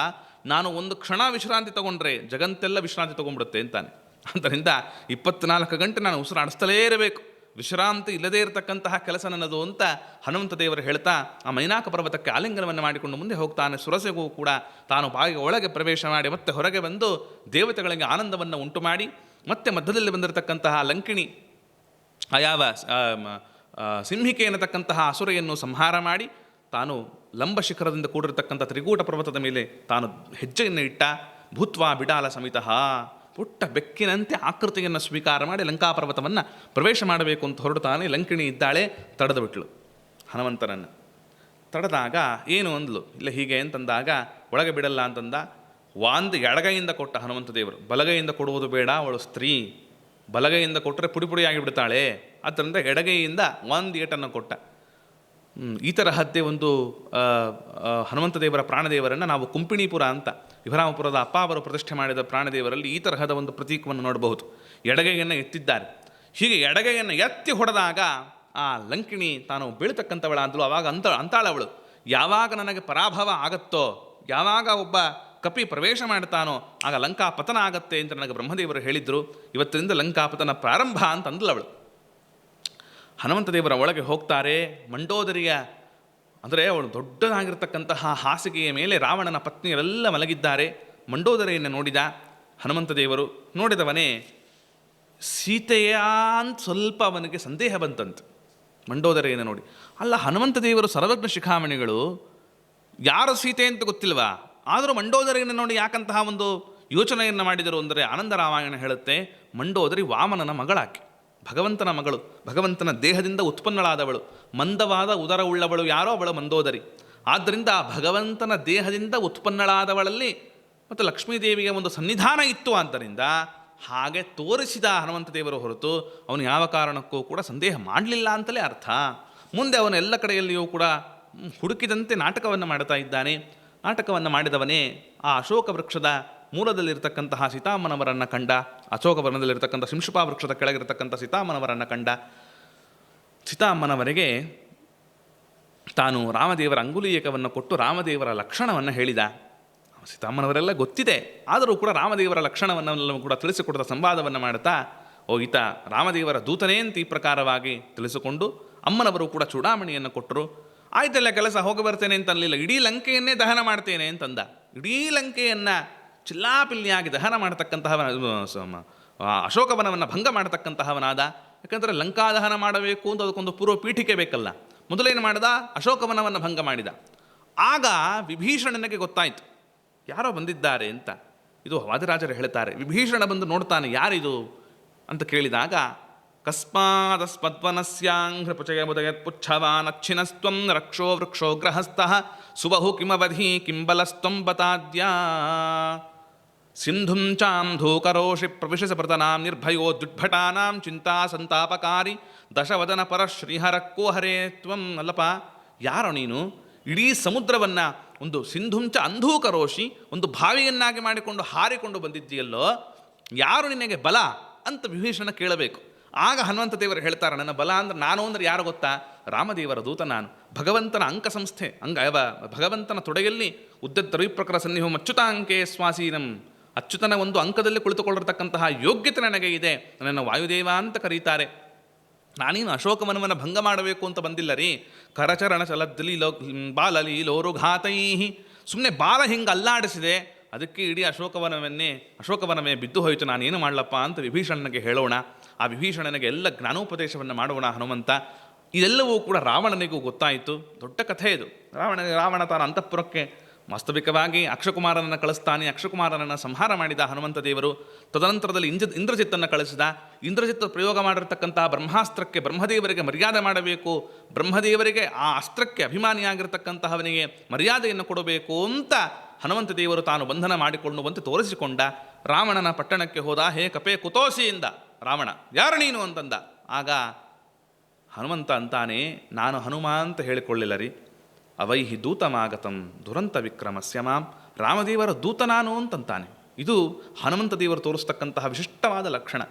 ನಾನು ಒಂದು ಕ್ಷಣ ವಿಶ್ರಾಂತಿ ತಗೊಂಡ್ರೆ ಜಗಂತೆಲ್ಲ ವಿಶ್ರಾಂತಿ ತಗೊಂಡ್ಬಿಡುತ್ತೆ ಅಂತಾನೆ. ಆದ್ದರಿಂದ ಇಪ್ಪತ್ನಾಲ್ಕು ಗಂಟೆ ನಾನು ಉಸಿರಾಡಿಸ್ತಲೇ ಇರಬೇಕು. ವಿಶ್ರಾಂತಿ ಇಲ್ಲದೇ ಇರತಕ್ಕಂತಹ ಕೆಲಸ ನನ್ನದು ಅಂತ ಹನುಮಂತ ದೇವರು ಹೇಳ್ತಾ, ಆ ಮೈನಾಕ ಪರ್ವತಕ್ಕೆ ಆಲಿಂಗನವನ್ನು ಮಾಡಿಕೊಂಡು ಮುಂದೆ ಹೋಗ್ತಾನೆ. ಸುರಸೆಗೂ ಕೂಡ ತಾನು ಬಾಯಿಗೆ ಒಳಗೆ ಪ್ರವೇಶ ಮಾಡಿ ಮತ್ತೆ ಹೊರಗೆ ಬಂದು ದೇವತೆಗಳಿಗೆ ಆನಂದವನ್ನು ಉಂಟು ಮಾಡಿ ಮತ್ತೆ ಮಧ್ಯದಲ್ಲಿ ಬಂದಿರತಕ್ಕಂತಹ ಲಂಕಿಣಿ ಆ ಯಾವ ಆ, ಮ- ಆ, ಸಿಂಹಿಕೆ ಎನ್ನತಕ್ಕಂತಹ ಅಸುರೆಯನ್ನು ಸಂಹಾರ ಮಾಡಿ ತಾನು ಲಂಬ ಶಿಖರದಿಂದ ಕೂಡಿರತಕ್ಕಂಥ ತ್ರಿಕೂಟ ಪರ್ವತದ ಮೇಲೆ ತಾನು ಹೆಜ್ಜೆಯನ್ನು ಇಟ್ಟ ಭೂತ್ವಾ ಬಿಡಾಲ ಸಮಿತ ಪುಟ್ಟ ಬೆಕ್ಕಿನಂತೆ ಆಕೃತಿಯನ್ನು ಸ್ವೀಕಾರ ಮಾಡಿ ಲಂಕಾ ಪರ್ವತವನ್ನು ಪ್ರವೇಶ ಮಾಡಬೇಕು ಅಂತ ಹೊರಡುತ್ತಾನೆ ಲಂಕಿಣಿ ಇದ್ದಾಳೆ ತಡೆದು ಬಿಟ್ಲು ಹನುಮಂತನನ್ನು. ತಡೆದಾಗ ಏನು ಅಂದ್ಲು? ಇಲ್ಲ ಹೀಗೆ ಅಂತಂದಾಗ ಒಳಗೆ ಬಿಡಲ್ಲ ಅಂತಂದ ವಾಂದ್ ಎಡಗೈಯಿಂದ ಕೊಟ್ಟ ಹನುಮಂತ ದೇವರು, ಬಲಗೈಯಿಂದ ಕೊಡುವುದು ಬೇಡ, ಅವಳು ಸ್ತ್ರೀ. ಬಲಗೈಯಿಂದ ಕೊಟ್ಟರೆ ಪುಡಿ ಪುಡಿಯಾಗಿ ಬಿಡ್ತಾಳೆ ಆದ್ದರಿಂದ ಎಡಗೈಯಿಂದ ಒಂದು ಏಟನ್ನು ಕೊಟ್ಟ. ಈ ತರಹದ್ದೇ ಒಂದು ಹನುಮಂತ ದೇವರ ಪ್ರಾಣದೇವರನ್ನು ನಾವು ಕುಂಪಿಣಿಪುರ ಅಂತ, ವಿಭರಾಮಪುರದ ಅಪ್ಪ ಅವರು ಪ್ರತಿಷ್ಠೆ ಮಾಡಿದ ಪ್ರಾಣದೇವರಲ್ಲಿ ಈ ತರಹದ ಒಂದು ಪ್ರತೀಕವನ್ನು ನೋಡಬಹುದು. ಎಡಗೈಯನ್ನು ಎತ್ತಿದ್ದಾರೆ. ಹೀಗೆ ಎಡಗೈಯನ್ನು ಎತ್ತಿ ಹೊಡೆದಾಗ, ಆ ಲಂಕಿಣಿ ತಾನು ಬೀಳ್ತಕ್ಕಂಥವಳಾದಳು ಆವಾಗ ಅಂತ, ಅಂತಾಳವಳು. ಯಾವಾಗ ನನಗೆ ಪರಾಭವ ಆಗತ್ತೋ, ಯಾವಾಗ ಒಬ್ಬ ಕಪಿ ಪ್ರವೇಶ ಮಾಡ್ತಾನೋ, ಆಗ ಲಂಕಾ ಪತನ ಆಗತ್ತೆ ಅಂತ ನನಗೆ ಬ್ರಹ್ಮದೇವರು ಹೇಳಿದ್ರು. ಲಂಕಾ ಪತನ ಪ್ರಾರಂಭ ಅಂತ ಅಂದ್ಲವಳು ಹನುಮಂತ ದೇವರ ಒಳಗೆ ಹೋಗ್ತಾರೆ. ಮಂಡೋದರಿಯ, ಅಂದರೆ ಅವಳು ದೊಡ್ಡದಾಗಿರ್ತಕ್ಕಂತಹ ಹಾಸಿಗೆಯ ಮೇಲೆ ರಾವಣನ ಪತ್ನಿಯರೆಲ್ಲ ಮಲಗಿದ್ದಾರೆ. ಮಂಡೋದರೆಯನ್ನು ನೋಡಿದ ಹನುಮಂತ ದೇವರು, ನೋಡಿದವನೇ, ಸೀತೆಯ ಅಂತ ಸ್ವಲ್ಪ ಅವನಿಗೆ ಸಂದೇಹ ಬಂತಂತೆ. ಮಂಡೋದರೆಯನ್ನು ನೋಡಿ. ಅಲ್ಲ, ಹನುಮಂತ ದೇವರು ಸರ್ವಜ್ಞ ಶಿಖಾಮಣಿಗಳು, ಯಾರು ಸೀತೆ ಅಂತ ಗೊತ್ತಿಲ್ವಾ? ಆದರೂ ಮಂಡೋದರಿಯನ್ನು ನೋಡಿ ಯಾಕಂತಹ ಒಂದು ಯೋಚನೆಯನ್ನು ಮಾಡಿದರು ಅಂದರೆ ಆನಂದ ರಾಮಾಯಣ ಹೇಳುತ್ತೆ, ಮಂಡೋದರಿ ವಾಮನನ ಮಗಳಾಕೆ, ಭಗವಂತನ ಮಗಳು, ಭಗವಂತನ ದೇಹದಿಂದ ಉತ್ಪನ್ನಳಾದವಳು, ಮಂದವಾದ ಉದರವುಳ್ಳವಳು ಯಾರೋ ಅವಳು ಮಂದೋದರಿ ಆದ್ದರಿಂದ ಭಗವಂತನ ದೇಹದಿಂದ ಉತ್ಪನ್ನಳಾದವಳಲ್ಲಿ ಮತ್ತು ಲಕ್ಷ್ಮೀದೇವಿಗೆ ಒಂದು ಸನ್ನಿಧಾನ ಇತ್ತು ಆದ್ದರಿಂದ ಹಾಗೆ ತೋರಿಸಿದ ಹನುಮಂತ ದೇವರು ಹೊರತು ಅವನು ಯಾವ ಕಾರಣಕ್ಕೂ ಕೂಡ ಸಂದೇಹ ಮಾಡಲಿಲ್ಲ ಅಂತಲೇ ಅರ್ಥ. ಮುಂದೆ ಅವನು ಎಲ್ಲ ಕಡೆಯಲ್ಲಿಯೂ ಕೂಡ ಹುಡುಕಿದಂತೆ ನಾಟಕವನ್ನು ಮಾಡ್ತಾ ಇದ್ದಾನೆ. ನಾಟಕವನ್ನು ಮಾಡಿದವನೇ ಆ ಅಶೋಕ ವೃಕ್ಷದ ಮೂಲದಲ್ಲಿರ್ತಕ್ಕಂತಹ ಸೀತಾಮನವರನ್ನು ಕಂಡ, ಅಶೋಕ ವರ್ಣದಲ್ಲಿರ್ತಕ್ಕಂಥ ಶಿಂಶುಪಾ ವೃಕ್ಷದ ಕೆಳಗಿರತಕ್ಕಂಥ ಸೀತಾಮನವರನ್ನು ಕಂಡ ಸೀತಾಮ್ಮನವರಿಗೆ ತಾನು ರಾಮದೇವರ ಅಂಗುಲೀಯಕವನ್ನು ಕೊಟ್ಟು ರಾಮದೇವರ ಲಕ್ಷಣವನ್ನು ಹೇಳಿದ. ಸೀತಾಮ್ಮನವರೆಲ್ಲ ಗೊತ್ತಿದೆ, ಆದರೂ ಕೂಡ ರಾಮದೇವರ ಲಕ್ಷಣವನ್ನು ಕೂಡ ತಿಳಿಸಿಕೊಡದ ಸಂವಾದವನ್ನು ಮಾಡುತ್ತಾ, ಓ ಈತ ರಾಮದೇವರ ದೂತನೇ ಅಂತ ಈ ಪ್ರಕಾರವಾಗಿ ತಿಳಿಸಿಕೊಂಡು ಅಮ್ಮನವರು ಕೂಡ ಚೂಡಾಮಣಿಯನ್ನು ಕೊಟ್ಟರು. ಆಯ್ತಲ್ಲ ಕೆಲಸ, ಹೋಗಿ ಬರ್ತೇನೆ ಅಂತ ಅನ್ಲಿಲ್ಲ. ಇಡೀ ಲಂಕೆಯನ್ನೇ ದಹನ ಮಾಡ್ತೇನೆ ಅಂತಂದ. ಇಡೀ ಲಂಕೆಯನ್ನು ಚಿಲ್ಲಾಪಿಲ್ಲಿಯಾಗಿ ದಹನ ಮಾಡ್ತಕ್ಕಂತಹವನ ಅಶೋಕವನವನ್ನು ಭಂಗ ಮಾಡತಕ್ಕಂತಹವನಾದ. ಯಾಕಂದರೆ ಲಂಕಾ ದಹನ ಮಾಡಬೇಕು ಅಂತ ಅದಕ್ಕೊಂದು ಪೂರ್ವ ಪೀಠಿಕೆ ಬೇಕಲ್ಲ. ಮೊದಲೇನು ಮಾಡಿದ? ಅಶೋಕವನವನ್ನು ಭಂಗ ಮಾಡಿದ. ಆಗ ವಿಭೀಷಣನಿಗೆ ಗೊತ್ತಾಯಿತು. ಯಾರೋ ಬಂದಿದ್ದಾರೆ ಅಂತ. ಇದು ವಾದಿರಾಜರು ಹೇಳ್ತಾರೆ. ವಿಭೀಷಣ ಬಂದು ನೋಡ್ತಾನೆ, ಯಾರಿದು? ಅಂತ ಕೇಳಿದಾಗ ಕಸ್ಮಾದಸ್ಮದ್ವನಸ್ಯಾಂಘ್ರಪುಚಯ ಮುದಯತ್ ಪುಚ್ಛವಾನಚ್ಛಿನಸ್ತ್ವಂ ರಕ್ಷೋ ವೃಕ್ಷೋ ಗ್ರಹಸ್ಥಃ ಸುಬಹು ಕಿಮವಧಿ ಕಿಂಬಲಸ್ತ್ವಂ ಬತಾದ್ಯಾ ಸಿಂಧುಂ ಚಾಂಧೂಕರೋಷಿ ಪ್ರವಿಶಸ ಪ್ರತನಾಂ ನಿರ್ಭಯೋ ದುಡ್ಭಟಾನಾಂ ಚಿಂತಾ ಸಂತಾಪಕಾರಿ ದಶವದನ ಪರ ಶ್ರೀಹರಕ್ಕೋ ಹರೇ ತ್ವಂ ಅಲ್ಲಪ್ಪ ಯಾರೋ ನೀನು? ಇಡೀ ಸಮುದ್ರವನ್ನು ಒಂದು ಸಿಂಧುಂಚ ಅಂಧೂಕರೋಷಿ ಒಂದು ಬಾವಿಯನ್ನಾಗಿ ಮಾಡಿಕೊಂಡು ಹಾರಿಕೊಂಡು ಬಂದಿದ್ದೀಯಲ್ಲೋ? ಯಾರು ನಿನಗೆ ಬಲ? ಅಂತ ವಿಭೀಷಣ ಕೇಳಬೇಕು. ಆಗ ಹನುಮಂತ ದೇವರು ಹೇಳ್ತಾರೆ, ನನ್ನ ಬಲ ಅಂದ್ರೆ ನಾನು ಅಂದ್ರೆ ಯಾರು ಗೊತ್ತಾ? ರಾಮದೇವರ ದೂತ ನಾನು. ಭಗವಂತನ ಅಂಕ ಸಂಸ್ಥೆ ಅಂಗ ಭಗವಂತನ ತೊಡೆಯಲ್ಲಿ ಉದ್ದತ್ತ ರವಿಪ್ರಕರ ಸನ್ನಿಹೋ ಅಚ್ಯುತ ಅಂಕೆ ಸ್ವಾಸೀನಂ. ಅಚ್ಯುತನ ಒಂದು ಅಂಕದಲ್ಲಿ ಕುಳಿತುಕೊಳ್ಳಿರತಕ್ಕಂತಹ ಯೋಗ್ಯತೆ ನನಗೆ ಇದೆ, ನನ್ನ ವಾಯುದೇವ ಅಂತ ಕರೀತಾರೆ. ನಾನೇನು ಅಶೋಕವನವನ್ನು ಭಂಗ ಮಾಡಬೇಕು ಅಂತ ಬಂದಿಲ್ಲ ರೀ. ಕರಚರಣ ಚಲದ್ಲಿ ಲೋ, ಬಾಲಲಿ ಲೋರು ಘಾತೈ ಸುಮ್ಮನೆ ಬಾಲ ಹಿಂಗೆ ಅಲ್ಲಾಡಿಸಿದೆ, ಅದಕ್ಕೆ ಇಡೀ ಅಶೋಕವನವನ್ನೇ, ಅಶೋಕವನವೇ ಬಿದ್ದು ಹೋಯಿತು, ನಾನೇನು ಮಾಡಲಪ್ಪ ಅಂತ ವಿಭೀಷಣನಿಗೆ ಹೇಳೋಣ. ಆ ವಿಭೀಷಣನಿಗೆ ಎಲ್ಲ ಜ್ಞಾನೋಪದೇಶವನ್ನು ಮಾಡೋಣ ಹನುಮಂತ. ಇದೆಲ್ಲವೂ ಕೂಡ ರಾವಣನಿಗೂ ಗೊತ್ತಾಯಿತು. ದೊಡ್ಡ ಕಥೆ ಇದು. ರಾವಣ ರಾವಣ ತಾನ ಅಂತಃಪುರಕ್ಕೆ ವಾಸ್ತವಿಕವಾಗಿ ಅಕ್ಷಕುಮಾರನನ್ನು ಕಳಿಸ್ತಾನೆ. ಅಕ್ಷಕುಮಾರನನ್ನು ಸಂಹಾರ ಮಾಡಿದ ಹನುಮಂತ ದೇವರು ತದನಂತರದಲ್ಲಿ ಇಂಜ ಇಂದ್ರಜಿತ್ತನ್ನು ಕಳಿಸಿದ. ಇಂದ್ರಜಿತ್ತ ಪ್ರಯೋಗ ಮಾಡಿರ್ತಕ್ಕಂತಹ ಬ್ರಹ್ಮಾಸ್ತ್ರಕ್ಕೆ ಬ್ರಹ್ಮದೇವರಿಗೆ ಮರ್ಯಾದೆ ಮಾಡಬೇಕು. ಬ್ರಹ್ಮದೇವರಿಗೆ ಆ ಅಸ್ತ್ರಕ್ಕೆ ಅಭಿಮಾನಿಯಾಗಿರ್ತಕ್ಕಂತಹವನಿಗೆ ಮರ್ಯಾದೆಯನ್ನು ಕೊಡಬೇಕು ಅಂತ ಹನುಮಂತ ದೇವರು ತಾನು ಬಂಧನ ಮಾಡಿಕೊಳ್ಳುವಂತೆ ತೋರಿಸಿಕೊಂಡ. ರಾವಣನ ಪಟ್ಟಣಕ್ಕೆ ಹೋದ, ಹೇ ಕಪೆ ಕುತೋಸಿಯಿಂದ ರಾವಣ, ಯಾರು ನೀನು? ಅಂತಂದ. ಆಗ, ಹನುಮಂತ ಅಂತಾನೆ, ನಾನು ಹನುಮ ಅಂತ ಹೇಳಿಕೊಳ್ಳಿಲ್ಲ ರೀ. ಅವೈಹಿ ದೂತಮಾಗತಂ, ದುರಂತ ವಿಕ್ರಮಸ್ಯ ಮಾಂ ರಾಮದೇವರ ದೂತ ನಾನು ಅಂತಂತಾನೆ. ಇದು ಹನುಮಂತ ದೇವರು ತೋರಿಸ್ತಕ್ಕಂತಹ ವಿಶಿಷ್ಟವಾದ ಲಕ್ಷಣ.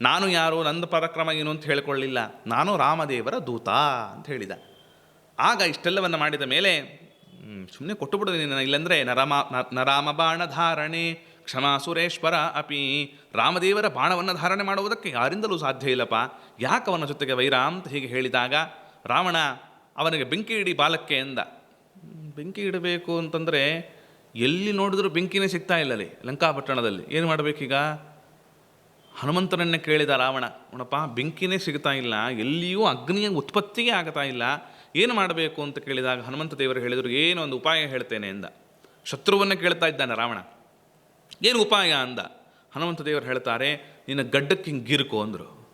ನಾನು ಯಾರು? ನಂದ ಪರಾಕ್ರಮ ಏನು ಅಂತ ಹೇಳಿಕೊಳ್ಳಿಲ್ಲ. ನಾನು ರಾಮದೇವರ ದೂತ ಅಂತ ಹೇಳಿದ. ಆಗ ಇಷ್ಟೆಲ್ಲವನ್ನು ಮಾಡಿದ ಮೇಲೆ ಸುಮ್ಮನೆ ಕೊಟ್ಟು ಬಿಡೋದು ಇಲ್ಲಂದರೆ ನರಮ ನರಾಮ ಬಾಣ ಧಾರಣೆ ಕ್ಷಮಾ ಸುರೇಶ್ವರ, ಅಪಿ ರಾಮದೇವರ ಬಾಣವನ್ನು ಧಾರಣೆ ಮಾಡುವುದಕ್ಕೆ ಯಾರಿಂದಲೂ ಸಾಧ್ಯ ಇಲ್ಲಪ್ಪ. ಯಾಕೆ ಅವನ ಜೊತೆಗೆ ವೈರ ಅಂತ ಹೀಗೆ ಹೇಳಿದಾಗ, ರಾವಣ, ಅವನಿಗೆ ಬೆಂಕಿ ಇಡಿ ಬಾಲಕ್ಕೆ ಎಂದ. ಬೆಂಕಿ ಇಡಬೇಕು ಅಂತಂದರೆ ಎಲ್ಲಿ ನೋಡಿದರೂ ಬೆಂಕಿನೇ ಸಿಗ್ತಾ ಇಲ್ಲ ಅಲ್ಲಿ ಲಂಕಾಪಟ್ಟಣದಲ್ಲಿ. ಏನು ಮಾಡಬೇಕೀಗ? ಹನುಮಂತನನ್ನೇ ಕೇಳಿದ ರಾವಣ, ಉಣಪ್ಪ, ಬೆಂಕಿನೇ ಸಿಗ್ತಾ ಇಲ್ಲ, ಎಲ್ಲಿಯೂ ಅಗ್ನಿಯ ಉತ್ಪತ್ತಿಯೇ ಆಗ್ತಾ ಇಲ್ಲ. ಏನು ಮಾಡಬೇಕು? ಅಂತ ಕೇಳಿದಾಗ ಹನುಮಂತ ದೇವರು ಹೇಳಿದರು, ಏನೋ ಒಂದು ಉಪಾಯ ಹೇಳ್ತೇನೆ ಎಂದ. ಶತ್ರುವನ್ನೇ ಕೇಳ್ತಾ ಇದ್ದಾನೆ ರಾವಣ. ಏನು ಉಪಾಯ ಅಂದ? ಹನುಮಂತ ದೇವರು ಹೇಳ್ತಾರೆ, ನಿನ್ನ ಗಡ್ಡಕ್ಕೆ ಹಿಂಗೆ ಗೀರ್ಕೋ ಅಂದರು.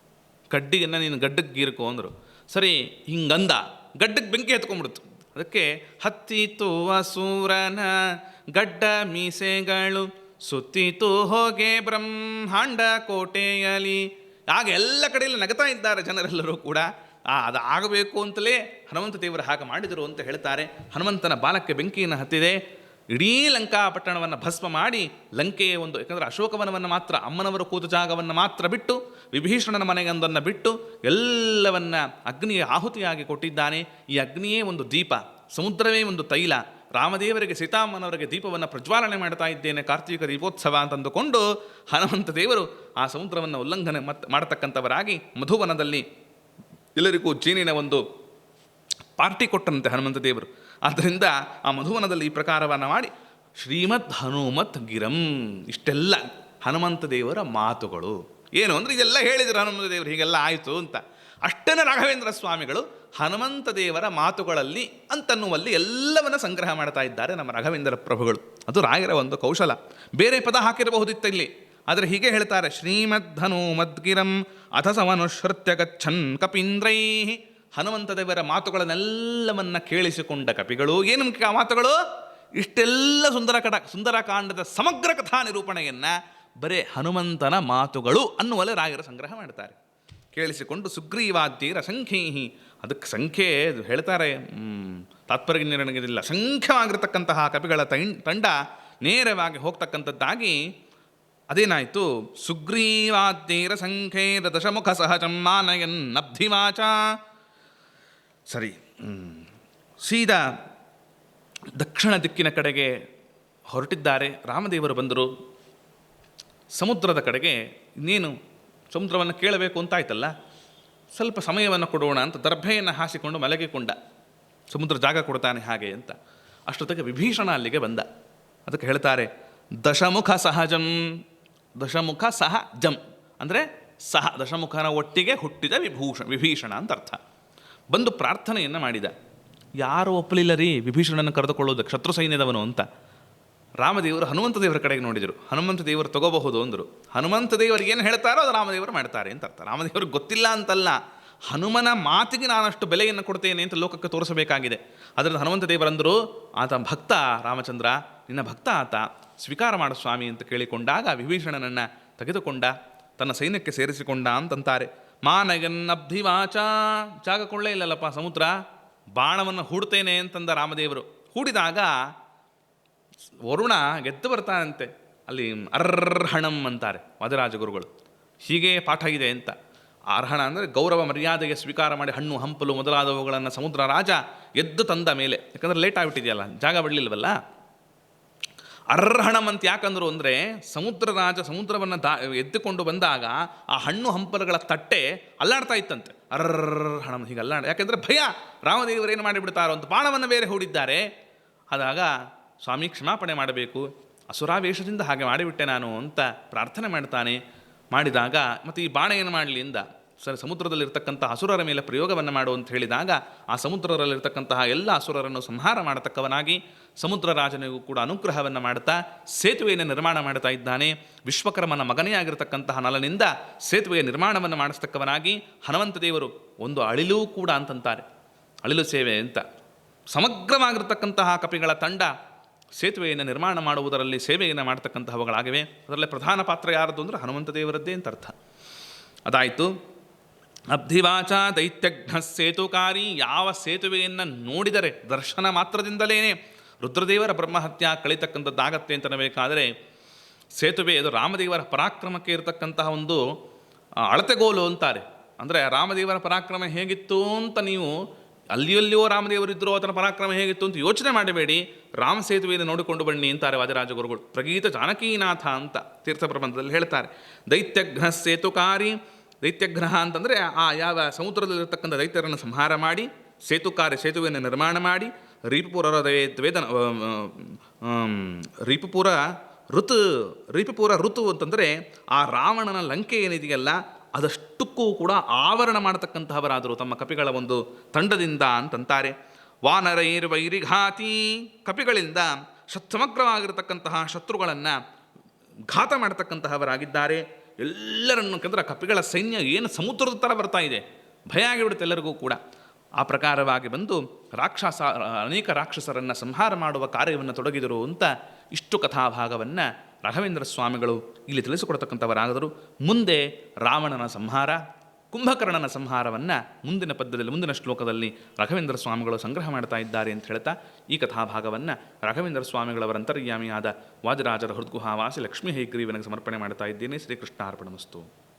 ಕಡ್ಡಿಯನ್ನು ನಿನ್ನ ಗಡ್ಡಕ್ಕೆ ಗೀರ್ಕೋ ಅಂದರು. ಸರಿ, ಹಿಂಗಂದ, ಗಡ್ಡಕ್ಕೆ ಬೆಂಕಿ ಹತ್ಕೊಂಡ್ಬಿಡ್ತು ಅದಕ್ಕೆ ಹತ್ತಿತು ಸೂರನ ಗಡ್ಡ ಮೀಸೆಗಳು ಸುತ್ತಿತು ಹೋಗೆ ಬ್ರಹ್ಮಾಂಡ ಕೋಟೆಯಲಿ. ಆಗ ಎಲ್ಲ ಕಡೆಯಲ್ಲಿ ನಗತಾ ಇದ್ದಾರೆ ಜನರೆಲ್ಲರೂ ಕೂಡ. ಆ, ಅದು ಆಗಬೇಕು ಅಂತಲೇ ಹನುಮಂತ ದೇವರು ಹಾಗೆ ಮಾಡಿದರು ಅಂತ ಹೇಳ್ತಾರೆ. ಹನುಮಂತನ ಬಾಲಕ್ಕೆ ಬೆಂಕಿಯನ್ನು ಹತ್ತಿದೆ. ಇಡೀ ಲಂಕಾ ಪಟ್ಟಣವನ್ನು ಭಸ್ಮ ಮಾಡಿ ಲಂಕೆಯ ಒಂದು ಯಾಕಂದರೆ ಅಶೋಕವನವನ್ನು ಮಾತ್ರ, ಅಮ್ಮನವರ ಕೂತ ಜಾಗವನ್ನು ಮಾತ್ರ ಬಿಟ್ಟು, ವಿಭೀಷಣನ ಮನೆಯೊಂದನ್ನು ಬಿಟ್ಟು ಎಲ್ಲವನ್ನ ಅಗ್ನಿಗೆ ಆಹುತಿಯಾಗಿ ಕೊಟ್ಟಿದ್ದಾನೆ. ಈ ಅಗ್ನಿಯೇ ಒಂದು ದೀಪ, ಸಮುದ್ರವೇ ಒಂದು ತೈಲ. ರಾಮದೇವರಿಗೆ ಸೀತಾಮ್ಮನವರಿಗೆ ದೀಪವನ್ನು ಪ್ರಜ್ವಾಲನೆ ಮಾಡ್ತಾ ಇದ್ದೇನೆ ಕಾರ್ತೀಕ ದೀಪೋತ್ಸವ ಅಂತಂದುಕೊಂಡು ಹನುಮಂತ ದೇವರು ಆ ಸಮುದ್ರವನ್ನು ಉಲ್ಲಂಘನೆ ಮತ್, ಮಾಡತಕ್ಕಂಥವರಾಗಿ ಮಧುವನದಲ್ಲಿ ಎಲ್ಲರಿಗೂ ಜೀನಿನ ಒಂದು ಪಾರ್ಟಿ ಕೊಟ್ಟಂತೆ ಹನುಮಂತ ದೇವರು. ಆದ್ದರಿಂದ ಆ ಮಧುವನದಲ್ಲಿ ಈ ಪ್ರಕಾರವನ್ನು ಮಾಡಿ, ಶ್ರೀಮದ್ ಹನುಮತ್ ಗಿರಂ, ಇಷ್ಟೆಲ್ಲ ಹನುಮಂತ ದೇವರ ಮಾತುಗಳು. ಏನು ಅಂದರೆ, ಇದೆಲ್ಲ ಹೇಳಿದರು ಹನುಮಂತ ದೇವರು, ಹೀಗೆಲ್ಲ ಆಯಿತು ಅಂತ. ಅಷ್ಟನೇ ರಾಘವೇಂದ್ರ ಸ್ವಾಮಿಗಳು ಹನುಮಂತ ದೇವರ ಮಾತುಗಳಲ್ಲಿ ಅಂತನ್ನುವಲ್ಲಿ ಎಲ್ಲವನ್ನ ಸಂಗ್ರಹ ಮಾಡ್ತಾ ಇದ್ದಾರೆ ನಮ್ಮ ರಾಘವೇಂದ್ರ ಪ್ರಭುಗಳು. ಅದು ರಾಯರ ಒಂದು ಕೌಶಲ. ಬೇರೆ ಪದ ಹಾಕಿರಬಹುದಿತ್ತ ಇಲ್ಲಿ. ಆದರೆ ಹೀಗೆ ಹೇಳ್ತಾರೆ ಶ್ರೀಮದ್ಧನು ಮದ್ಗಿರಂ ಅಥ ಸಮನುಶ್ರತ್ಯ ಗಚ್ಚನ್ ಕಪೀಂದ್ರೈ ಹನುಮಂತ ದೇವರ ಮಾತುಗಳನ್ನೆಲ್ಲವನ್ನ ಕೇಳಿಸಿಕೊಂಡ ಕಪಿಗಳು. ಏನು ಮಾತುಗಳು? ಇಷ್ಟೆಲ್ಲ ಸುಂದರ ಕಟ, ಸುಂದರಕಾಂಡದ ಸಮಗ್ರ ಕಥಾ ನಿರೂಪಣೆಯನ್ನು ಬರೇ ಹನುಮಂತನ ಮಾತುಗಳು ಅನ್ನುವಲ್ಲಿ ರಾಯರು ಸಂಗ್ರಹ ಮಾಡ್ತಾರೆ. ಕೇಳಿಸಿಕೊಂಡು ಸುಗ್ರೀವಾದ್ಯರ ಸಂಖ್ಯೈಹಿ ಅದಕ್ಕೆ ಸಂಖ್ಯೆ ಹೇಳ್ತಾರೆ ತಾತ್ಪರ್ಯ ನಿರ್ಣಯದಿಲ್ಲ ಸಂಖ್ಯವಾಗಿರ್ತಕ್ಕಂತಹ ಕಪಿಗಳ ತಂಡ ನೇರವಾಗಿ ಹೋಗ್ತಕ್ಕಂಥದ್ದಾಗಿ ಅದೇನಾಯಿತು? ಸುಗ್ರೀವಾದ್ಯರ ಸಂಖ್ಯೆ ದಶಮುಖ ಸಹಜಂ ಮಾನಯನ್ ಸರಿ. ಸೀದಾ ದಕ್ಷಿಣ ದಿಕ್ಕಿನ ಕಡೆಗೆ ಹೊರಟಿದ್ದಾರೆ. ರಾಮದೇವರು ಬಂದರು. ಸಮುದ್ರದ ಕಡೆಗೆ ಇನ್ನೇನು ಸಮುದ್ರವನ್ನು ಕೇಳಬೇಕು ಅಂತಾಯ್ತಲ್ಲ, ಸ್ವಲ್ಪ ಸಮಯವನ್ನು ಕೊಡೋಣ ಅಂತ ದರ್ಭೆಯನ್ನು ಹಾಸಿಕೊಂಡು ಮಲಗಿಕೊಂಡ. ಸಮುದ್ರ ಜಾಗ ಕೊಡ್ತಾನೆ ಹಾಗೆ ಅಂತ. ಅಷ್ಟೊತ್ತಿಗೆ ವಿಭೀಷಣ ಅಲ್ಲಿಗೆ ಬಂದ. ಅದಕ್ಕೆ ಹೇಳ್ತಾರೆ, ದಶಮುಖ ಸಹಜಂ, ದಶಮುಖ ಸಹ ಜಂ ಅಂದರೆ ಸಹ, ದಶಮುಖನ ಒಟ್ಟಿಗೆ ಹುಟ್ಟಿದ ವಿಭೂಷಣ ವಿಭೀಷಣ ಅಂತ ಅರ್ಥ. ಬಂದು ಪ್ರಾರ್ಥನೆಯನ್ನು ಮಾಡಿದ. ಯಾರು ಒಪ್ಪಲಿಲ್ಲ ರೀ ವಿಭೀಷಣನ ಕರೆದುಕೊಳ್ಳೋದು, ಶತ್ರು ಸೈನ್ಯದವನು ಅಂತ. ರಾಮದೇವರು ಹನುಮಂತ ದೇವರ ಕಡೆಗೆ ನೋಡಿದರು. ಹನುಮಂತ ದೇವರು ತಗೋಬಹುದು ಅಂದರು. ಹನುಮಂತ ದೇವರು ಏನು ಹೇಳ್ತಾರೋ ಅದು ರಾಮದೇವರು ಮಾಡ್ತಾರೆ ಅಂತ ಅರ್ಥ. ರಾಮದೇವ್ರಿಗೆ ಗೊತ್ತಿಲ್ಲ ಅಂತಲ್ಲ. ಹನುಮನ ಮಾತಿಗೆ ನಾನಷ್ಟು ಬೆಲೆಯನ್ನು ಕೊಡ್ತೇನೆ ಅಂತ ಲೋಕಕ್ಕೆ ತೋರಿಸಬೇಕಾಗಿದೆ. ಅದರಿಂದ ಹನುಮಂತ ದೇವರಂದರು ಆತ ಭಕ್ತ ರಾಮಚಂದ್ರ, ನಿನ್ನ ಭಕ್ತ ಆತ. ಸ್ವೀಕಾರ ಮಾಡು ಸ್ವಾಮಿ ಅಂತ ಕೇಳಿಕೊಂಡಾಗ ವಿಭೀಷಣನನ್ನು ತೆಗೆದುಕೊಂಡ, ತನ್ನ ಸೈನ್ಯಕ್ಕೆ ಸೇರಿಸಿಕೊಂಡ ಅಂತಂತಾರೆ. ಮಾನಗನ್ನಬ್ಧಿವಾಚ. ಜಾಗ ಕೊಳ್ಳೇ ಇಲ್ಲಲ್ಲಪ್ಪ ಸಮುದ್ರ. ಬಾಣವನ್ನು ಹೂಡ್ತೇನೆ ಅಂತಂದ ರಾಮದೇವರು. ಹೂಡಿದಾಗ ವರುಣ ಗೆದ್ದು ಬರ್ತಾನಂತೆ. ಅಲ್ಲಿ ಅರ್ಹಣಂ ಅಂತಾರೆ ವಧರಾಜಗುರುಗಳು ಹೀಗೆ ಪಾಠ ಇದೆ ಅಂತ. ಅರ್ಹಣ ಅಂದರೆ ಗೌರವ ಮರ್ಯಾದೆಗೆ ಸ್ವೀಕಾರ ಮಾಡಿ ಹಣ್ಣು, ಹಂಪಲು ಮೊದಲಾದವುಗಳನ್ನು ಸಮುದ್ರ ರಾಜ ಎದ್ದು ತಂದ ಮೇಲೆ. ಯಾಕಂದರೆ ಲೇಟ್ ಆಗಿಬಿಟ್ಟಿದೆಯಲ್ಲ, ಜಾಗ ಬಿಡಲಿಲ್ವಲ್ಲ? ಅರ್ಹಣಂ ಅಂತ ಯಾಕಂದ್ರು ಅಂದರೆ ಸಮುದ್ರ ರಾಜ ಸಮುದ್ರವನ್ನು ದಾ, ಎದ್ದುಕೊಂಡು ಬಂದಾಗ ಆ ಹಣ್ಣು ಹಂಪಲುಗಳ ತಟ್ಟೆ ಅಲ್ಲಾಡ್ತಾ ಇತ್ತಂತೆ. ಅರ್ಹಣಂ ಹೀಗೆ ಅಲ್ಲಾಡ, ಯಾಕೆಂದರೆ ಭಯ. ರಾಮದೇವರು ಏನು ಮಾಡಿಬಿಡ್ತಾರೋ ಅಂತ ಬಾಣವನ್ನು ಬೇರೆ ಹೂಡಿದ್ದಾರೆ. ಆದಾಗ ಸ್ವಾಮಿ ಕ್ಷಮಾಪಣೆ ಮಾಡಬೇಕು. ಅಸುರಾವೇಶದಿಂದ ಹಾಗೆ ಮಾಡಿಬಿಟ್ಟೆ ನಾನು ಅಂತ ಪ್ರಾರ್ಥನೆ ಮಾಡ್ತಾನೆ. ಮಾಡಿದಾಗ, ಮತ್ತು ಈ ಬಾಣ ಏನು ಮಾಡಲಿ ಇಂದ ಸರಿ ಸಮುದ್ರದಲ್ಲಿರ್ತಕ್ಕಂಥ ಹಸುರರ ಮೇಲೆ ಪ್ರಯೋಗವನ್ನು ಮಾಡು ಅಂತ ಹೇಳಿದಾಗ, ಆ ಸಮುದ್ರದಲ್ಲಿರ್ತಕ್ಕಂತಹ ಎಲ್ಲ ಹಸುರರನ್ನು ಸಂಹಾರ ಮಾಡತಕ್ಕವನಾಗಿ ಸಮುದ್ರ ರಾಜನಿಗೂ ಕೂಡ ಅನುಗ್ರಹವನ್ನು ಮಾಡ್ತಾ ಸೇತುವೆಯನ್ನು ನಿರ್ಮಾಣ ಮಾಡ್ತಾ ಇದ್ದಾನೆ. ವಿಶ್ವಕರ್ಮನ ಮಗನೇ ಆಗಿರತಕ್ಕಂತಹ ನಲನಿಂದ ಸೇತುವೆಯ ನಿರ್ಮಾಣವನ್ನು ಮಾಡಿಸ್ತಕ್ಕವನಾಗಿ ಹನುಮಂತ ದೇವರು ಒಂದು ಅಳಿಲೂ ಕೂಡ ಅಂತಂತಾರೆ. ಅಳಿಲು ಸೇವೆ ಅಂತ. ಸಮಗ್ರವಾಗಿರ್ತಕ್ಕಂತಹ ಕಪಿಗಳ ತಂಡ ಸೇತುವೆಯನ್ನು ನಿರ್ಮಾಣ ಮಾಡುವುದರಲ್ಲಿ ಸೇವೆಯನ್ನು ಮಾಡ್ತಕ್ಕಂತಹವುಗಳಾಗಿವೆ. ಅದರಲ್ಲಿ ಪ್ರಧಾನ ಪಾತ್ರ ಯಾರದ್ದು ಅಂದರೆ ಹನುಮಂತ ದೇವರದ್ದೇ ಅಂತ ಅರ್ಥ. ಅದಾಯಿತು. ಅಬ್ಧಿವಾಚ ದೈತ್ಯಘ್ನ ಸೇತುಕಾರಿ ಯಾವ ಸೇತುವೆಯನ್ನು ನೋಡಿದರೆ ದರ್ಶನ ಮಾತ್ರದಿಂದಲೇ ರುದ್ರದೇವರ ಬ್ರಹ್ಮಹತ್ಯ ಕಳಿತಕ್ಕಂಥದ್ದಾಗತ್ತೆ ಅಂತನಬೇಕಾದರೆ ಸೇತುವೆ, ಅದು ರಾಮದೇವರ ಪರಾಕ್ರಮಕ್ಕೆ ಇರತಕ್ಕಂತಹ ಒಂದು ಅಳತೆಗೋಲು ಅಂತಾರೆ. ಅಂದರೆ ರಾಮದೇವರ ಪರಾಕ್ರಮ ಹೇಗಿತ್ತು ಅಂತ ನೀವು ಅಲ್ಲಿಯಲ್ಲಿಯೋ ರಾಮದೇವರಿದ್ದರೂ ಆತನ ಪರಾಕ್ರಮ ಹೇಗಿತ್ತು ಅಂತ ಯೋಚನೆ ಮಾಡಬೇಡಿ. ರಾಮ ಸೇತುವೆಯನ್ನು ನೋಡಿಕೊಂಡು ಬನ್ನಿ ಅಂತಾರೆ ವಾದಿರಾಜ ಗುರುಗಳು ಪ್ರಗೀತ ಜಾನಕೀನಾಥ ಅಂತ ತೀರ್ಥ ಪ್ರಬಂಧದಲ್ಲಿ ಹೇಳ್ತಾರೆ. ದೈತ್ಯಗ್ರಹ ಸೇತುಕಾರಿ, ದೈತ್ಯಗ್ರಹ ಅಂತಂದರೆ ಆ ಯಾವ ಸಮುದ್ರದಲ್ಲಿರತಕ್ಕಂಥ ದೈತ್ಯರನ್ನು ಸಂಹಾರ ಮಾಡಿ, ಸೇತುಕಾರಿ ಸೇತುವೆಯನ್ನು ನಿರ್ಮಾಣ ಮಾಡಿ ರೀಪುಪುರ ದ್ವೇದ ರೀಪುಪುರ ಋತು ರೀಪುಪುರ ಋತು ಅಂತಂದರೆ ಆ ರಾವಣನ ಲಂಕೆ ಏನಿದೆಯಲ್ಲ, ಅದಷ್ಟಕ್ಕೂ ಕೂಡ ಆವರಣ ಮಾಡತಕ್ಕಂತಹವರಾದರು ತಮ್ಮ ಕಪಿಗಳ ಒಂದು ತಂಡದಿಂದ ಅಂತಂತಾರೆ. ವಾನರೈರ್ ವೈರಿಘಾತಿ ಕಪಿಗಳಿಂದ ಸಮಗ್ರವಾಗಿರತಕ್ಕಂತಹ ಶತ್ರುಗಳನ್ನು ಘಾತ ಮಾಡತಕ್ಕಂತಹವರಾಗಿದ್ದಾರೆ. ಎಲ್ಲರನ್ನು ಕಂದ್ರೆ ಕಪಿಗಳ ಸೈನ್ಯ ಏನು ಸಮುದ್ರದ ಥರ ಬರ್ತಾ ಇದೆ. ಭಯ ಆಗಿಬಿಡುತ್ತೆ ಎಲ್ಲರಿಗೂ ಕೂಡ. ಆ ಪ್ರಕಾರವಾಗಿ ಬಂದು ರಾಕ್ಷಸ, ಅನೇಕ ರಾಕ್ಷಸರನ್ನು ಸಂಹಾರ ಮಾಡುವ ಕಾರ್ಯವನ್ನು ತೊಡಗಿದರು ಅಂತ ಇಷ್ಟು ಕಥಾಭಾಗವನ್ನು ರಾಘವೇಂದ್ರ ಸ್ವಾಮಿಗಳು ಇಲ್ಲಿ ತಿಳಿಸಿಕೊಡ್ತಕ್ಕಂಥವರಾದರು. ಮುಂದೆ ರಾವಣನ ಸಂಹಾರ, ಕುಂಭಕರ್ಣನ ಸಂಹಾರವನ್ನು ಮುಂದಿನ ಪದ್ಯದಲ್ಲಿ, ಮುಂದಿನ ಶ್ಲೋಕದಲ್ಲಿ ರಾಘವೇಂದ್ರ ಸ್ವಾಮಿಗಳು ಸಂಗ್ರಹ ಮಾಡ್ತಾ ಇದ್ದಾರೆ ಅಂತ ಹೇಳ್ತಾ ಈ ಕಥಾಭಾಗವನ್ನು ರಾಘವೇಂದ್ರ ಸ್ವಾಮಿಗಳವರ ಅಂತರ್ಯಾಮಿಯಾದ ವಾದಿರಾಜರ ಹೃದ್ಗುಹಾವಾಸಿ ಲಕ್ಷ್ಮೀ ಹೈಗ್ರೀವನಿಗೆ ಸಮರ್ಪಣೆ ಮಾಡ್ತಾ ಇದ್ದೇನೆ. ಶ್ರೀಕೃಷ್ಣ ಅರ್ಪಣಮಸ್ತು